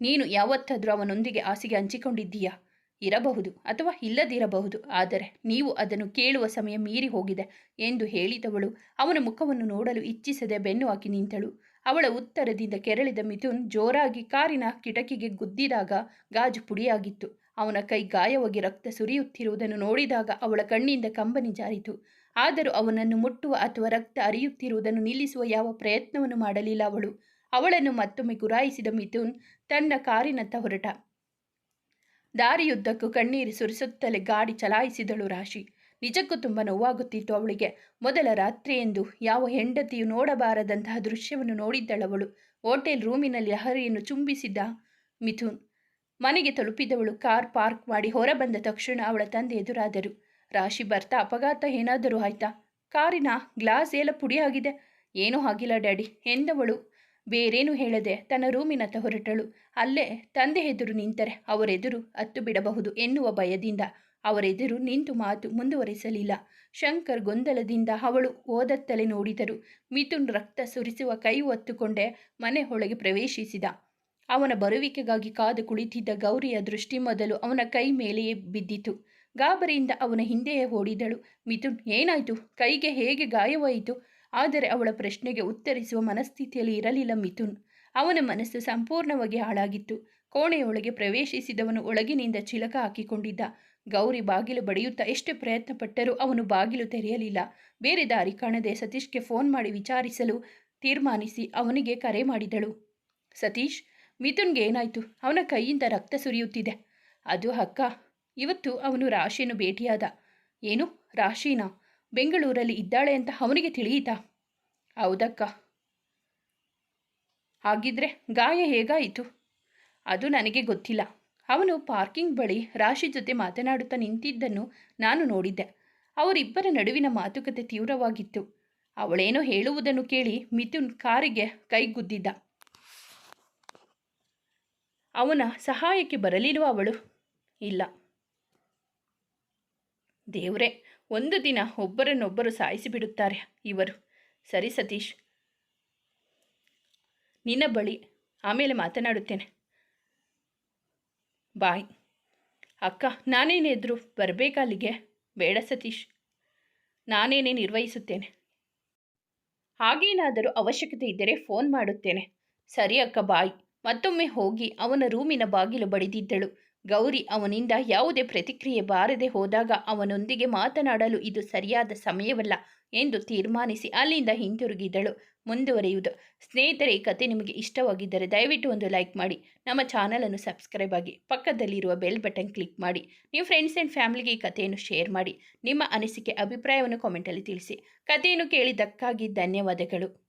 ನೀನು ಯಾವತ್ತಾದರೂ ಅವನೊಂದಿಗೆ ಆಸೆಗೆ ಹಂಚಿಕೊಂಡಿದ್ದೀಯಾ? ಇರಬಹುದು ಅಥವಾ ಇಲ್ಲದಿರಬಹುದು. ಆದರೆ ನೀವು ಅದನ್ನು ಕೇಳುವ ಸಮಯ ಮೀರಿ ಹೋಗಿದೆ ಎಂದು ಹೇಳಿದವಳು. ಅವನ ಮುಖವನ್ನು ನೋಡಲು ಇಚ್ಛಿಸದೆ ಬೆನ್ನು ಹಾಕಿ ನಿಂತಳು. ಅವಳ ಉತ್ತರದಿಂದ ಕೆರಳಿದ ಮಿಥುನ್ ಜೋರಾಗಿ ಕಾರಿನ ಕಿಟಕಿಗೆ ಗುದ್ದಿದಾಗ ಗಾಜು ಪುಡಿಯಾಗಿತ್ತು. ಅವನ ಕೈ ಗಾಯವಾಗಿ ರಕ್ತ ಸುರಿಯುತ್ತಿರುವುದನ್ನು ನೋಡಿದಾಗ ಅವಳ ಕಣ್ಣಿಂದ ಕಂಬನಿ ಜಾರಿತು. ಆದರೂ ಅವನನ್ನು ಮುಟ್ಟುವ ಅಥವಾ ರಕ್ತ ಅರಿಯುತ್ತಿರುವುದನ್ನು ನಿಲ್ಲಿಸುವ ಯಾವ ಪ್ರಯತ್ನವನ್ನು ಮಾಡಲಿಲ್ಲ ಅವಳು. ಅವಳನ್ನು ಮತ್ತೊಮ್ಮೆ ಗುರಾಯಿಸಿದ ಮಿಥುನ್ ತನ್ನ ಕಾರಿನತ್ತ ಹೊರಟ. ದಾರಿಯುದ್ದಕ್ಕೂ ಕಣ್ಣೀರು ಸುರಿಸುತ್ತಲೇ ಗಾಡಿ ಚಲಾಯಿಸಿದಳು ರಾಶಿ. ನಿಜಕ್ಕೂ ತುಂಬ ನೋವಾಗುತ್ತಿತ್ತು ಅವಳಿಗೆ. ಮೊದಲ ರಾತ್ರಿ ಎಂದು ಯಾವ ಹೆಂಡತಿಯು ನೋಡಬಾರದಂತಹ ದೃಶ್ಯವನ್ನು ನೋಡಿದ್ದಳವಳು. ಹೋಟೆಲ್ ರೂಮಿನಲ್ಲಿ ಲಹರಿಯನ್ನು ಚುಂಬಿಸಿದ್ದ ಮಿಥುನ್. ಮನೆಗೆ ತಲುಪಿದವಳು ಕಾರ್ ಪಾರ್ಕ್ ಮಾಡಿ ಹೊರಬಂದ ತಕ್ಷಣ ಅವಳ ತಂದೆ ಎದುರಾದರು. ರಾಶಿ ಬರ್ತಾ ಅಪಘಾತ ಏನಾದರೂ ಆಯ್ತಾ? ಕಾರಿನ ಗ್ಲಾಸ್ ಎಲ್ಲ ಪುಡಿಯಾಗಿದೆ. ಏನೂ ಆಗಿಲ್ಲ ಡ್ಯಾಡಿ ಎಂದವಳು. ಬೇರೇನೂ ಹೇಳದೆ ತನ್ನ ರೂಮಿನತ್ತ ಹೊರಟಳು. ಅಲ್ಲೇ ತಂದೆ ಎದುರು ನಿಂತರೆ ಅವರೆದುರು ಹತ್ತು ಬಿಡಬಹುದು ಎನ್ನುವ ಭಯದಿಂದ ಅವರೆದುರು ನಿಂತು ಮಾತು ಮುಂದುವರಿಸಲಿಲ್ಲ. ಶಂಕರ್ ಗೊಂದಲದಿಂದ ಅವಳು ಓದತ್ತಲೇ ನೋಡಿದರು. ಮಿಥುನ್ ರಕ್ತ ಸುರಿಸುವ ಕೈ ಒತ್ತುಕೊಂಡೆ ಮನೆ ಒಳಗೆ ಪ್ರವೇಶಿಸಿದ. ಅವನ ಬರುವಿಕೆಗಾಗಿ ಕಾದು ಕುಳಿತಿದ್ದ ಗೌರಿಯ ದೃಷ್ಟಿ ಮೊದಲು ಅವನ ಕೈ ಮೇಲೆಯೇ ಬಿದ್ದಿತು. ಗಾಬರಿಯಿಂದ ಅವನ ಹಿಂದೆಯೇ ಓಡಿದಳು. ಮಿಥುನ್, ಏನಾಯಿತು? ಕೈಗೆ ಹೇಗೆ ಗಾಯವಾಯಿತು? ಆದರೆ ಅವಳ ಪ್ರಶ್ನೆಗೆ ಉತ್ತರಿಸುವ ಮನಸ್ಥಿತಿಯಲ್ಲಿ ಇರಲಿಲ್ಲ ಮಿಥುನ್. ಅವನ ಮನಸ್ಸು ಸಂಪೂರ್ಣವಾಗಿ ಹಾಳಾಗಿತ್ತು. ಕೋಣೆಯೊಳಗೆ ಪ್ರವೇಶಿಸಿದವನು ಒಳಗಿನಿಂದ ಚಿಲಕ ಹಾಕಿಕೊಂಡಿದ್ದ. ಗೌರಿ ಬಾಗಿಲು ಬಡಿಯುತ್ತಾ ಎಷ್ಟು ಪ್ರಯತ್ನ ಪಟ್ಟರೂ ಅವನು ಬಾಗಿಲು ತೆರೆಯಲಿಲ್ಲ. ಬೇರೆ ದಾರಿ ಕಾಣದೆ ಸತೀಶ್ಗೆ ಫೋನ್ ಮಾಡಿ ವಿಚಾರಿಸಲು ತೀರ್ಮಾನಿಸಿ ಅವನಿಗೆ ಕರೆ ಮಾಡಿದಳು. ಸತೀಶ್, ಮಿಥುನ್ಗೆ ಏನಾಯಿತು? ಅವನ ಕೈಯಿಂದ ರಕ್ತ ಸುರಿಯುತ್ತಿದೆ. ಅದು ಅಕ್ಕ ಇವತ್ತು ಅವನು ರಾಶಿಯನ್ನು ಭೇಟಿಯಾದ. ಏನು? ರಾಶಿನಾ? ಬೆಂಗಳೂರಲ್ಲಿ ಇದ್ದಾಳೆ ಅಂತ ಅವನಿಗೆ ತಿಳಿಯಿತಾ? ಹೌದಕ್ಕ. ಹಾಗಿದ್ರೆ ಗಾಯ ಹೇಗಾಯಿತು? ಅದು ನನಗೆ ಗೊತ್ತಿಲ್ಲ. ಅವನು ಪಾರ್ಕಿಂಗ್ ಬಳಿ ರಾಶಿ ಜೊತೆ ಮಾತನಾಡುತ್ತಾ ನಿಂತಿದ್ದನ್ನು ನಾನು ನೋಡಿದ್ದೆ. ಅವರಿಬ್ಬರ ನಡುವಿನ ಮಾತುಕತೆ ತೀವ್ರವಾಗಿತ್ತು. ಅವಳೇನೋ ಹೇಳುವುದನ್ನು ಕೇಳಿ ಮಿಥುನ್ ಕಾರಿಗೆ ಕೈಗುದ್ದಿದ್ದ. ಅವನ ಸಹಾಯಕ್ಕೆ ಬರಲಿರುವ ಅವಳು? ಇಲ್ಲ. ದೇವ್ರೆ ಒಂದು ದಿನ ಒಬ್ಬರನ್ನೊಬ್ಬರು ಸಾಯಿಸಿಬಿಡುತ್ತಾರೆ ಇವರು. ಸರಿ ಸತೀಶ್. ನಿನ್ನ ಬಳಿ ಆಮೇಲೆ ಮಾತನಾಡುತ್ತೇನೆ. ಬಾಯ್. ಅಕ್ಕ, ನಾನೇನೆದ್ರು ಬರಬೇಕಲ್ಲಿಗೆ? ಬೇಡ ಸತೀಶ್. ನಾನೇನೇ ನಿರ್ವಹಿಸುತ್ತೇನೆ. ಹಾಗೇನಾದರೂ ಅವಶ್ಯಕತೆ ಇದ್ದರೆ ಫೋನ್ ಮಾಡುತ್ತೇನೆ. ಸರಿ ಅಕ್ಕ, ಬಾಯ್. ಮತ್ತೊಮ್ಮೆ ಹೋಗಿ ಅವನ ರೂಮಿನ ಬಾಗಿಲು ಬಡಿದಿದ್ದಳು. ಗೌರಿ ಅವನಿಂದ ಯಾವುದೇ ಪ್ರತಿಕ್ರಿಯೆ ಬಾರದೆ ಹೋದಾಗ ಅವನೊಂದಿಗೆ ಮಾತನಾಡಲು ಇದು ಸರಿಯಾದ ಸಮಯವಲ್ಲ ಎಂದು ತೀರ್ಮಾನಿಸಿ ಅಲ್ಲಿಂದ ಹಿಂತಿರುಗಿದಳು. ಮುಂದುವರೆಯುವುದು. ಸ್ನೇಹಿತರೆ, ಈ ಕತೆ ನಿಮಗೆ ಇಷ್ಟವಾಗಿದ್ದರೆ ದಯವಿಟ್ಟು ಒಂದು ಲೈಕ್ ಮಾಡಿ. ನಮ್ಮ ಚಾನಲನ್ನು ಸಬ್ಸ್ಕ್ರೈಬ್ ಆಗಿ ಪಕ್ಕದಲ್ಲಿರುವ ಬೆಲ್ ಬಟನ್ ಕ್ಲಿಕ್ ಮಾಡಿ. ನಿಮ್ಮ ಫ್ರೆಂಡ್ಸ್ ಆ್ಯಂಡ್ ಫ್ಯಾಮಿಲಿಗೆ ಈ ಕಥೆಯನ್ನು ಶೇರ್ ಮಾಡಿ. ನಿಮ್ಮ ಅನಿಸಿಕೆ, ಅಭಿಪ್ರಾಯವನ್ನು ಕಾಮೆಂಟಲ್ಲಿ ತಿಳಿಸಿ. ಕಥೆಯನ್ನು ಕೇಳಿದ್ದಕ್ಕಾಗಿ ಧನ್ಯವಾದಗಳು.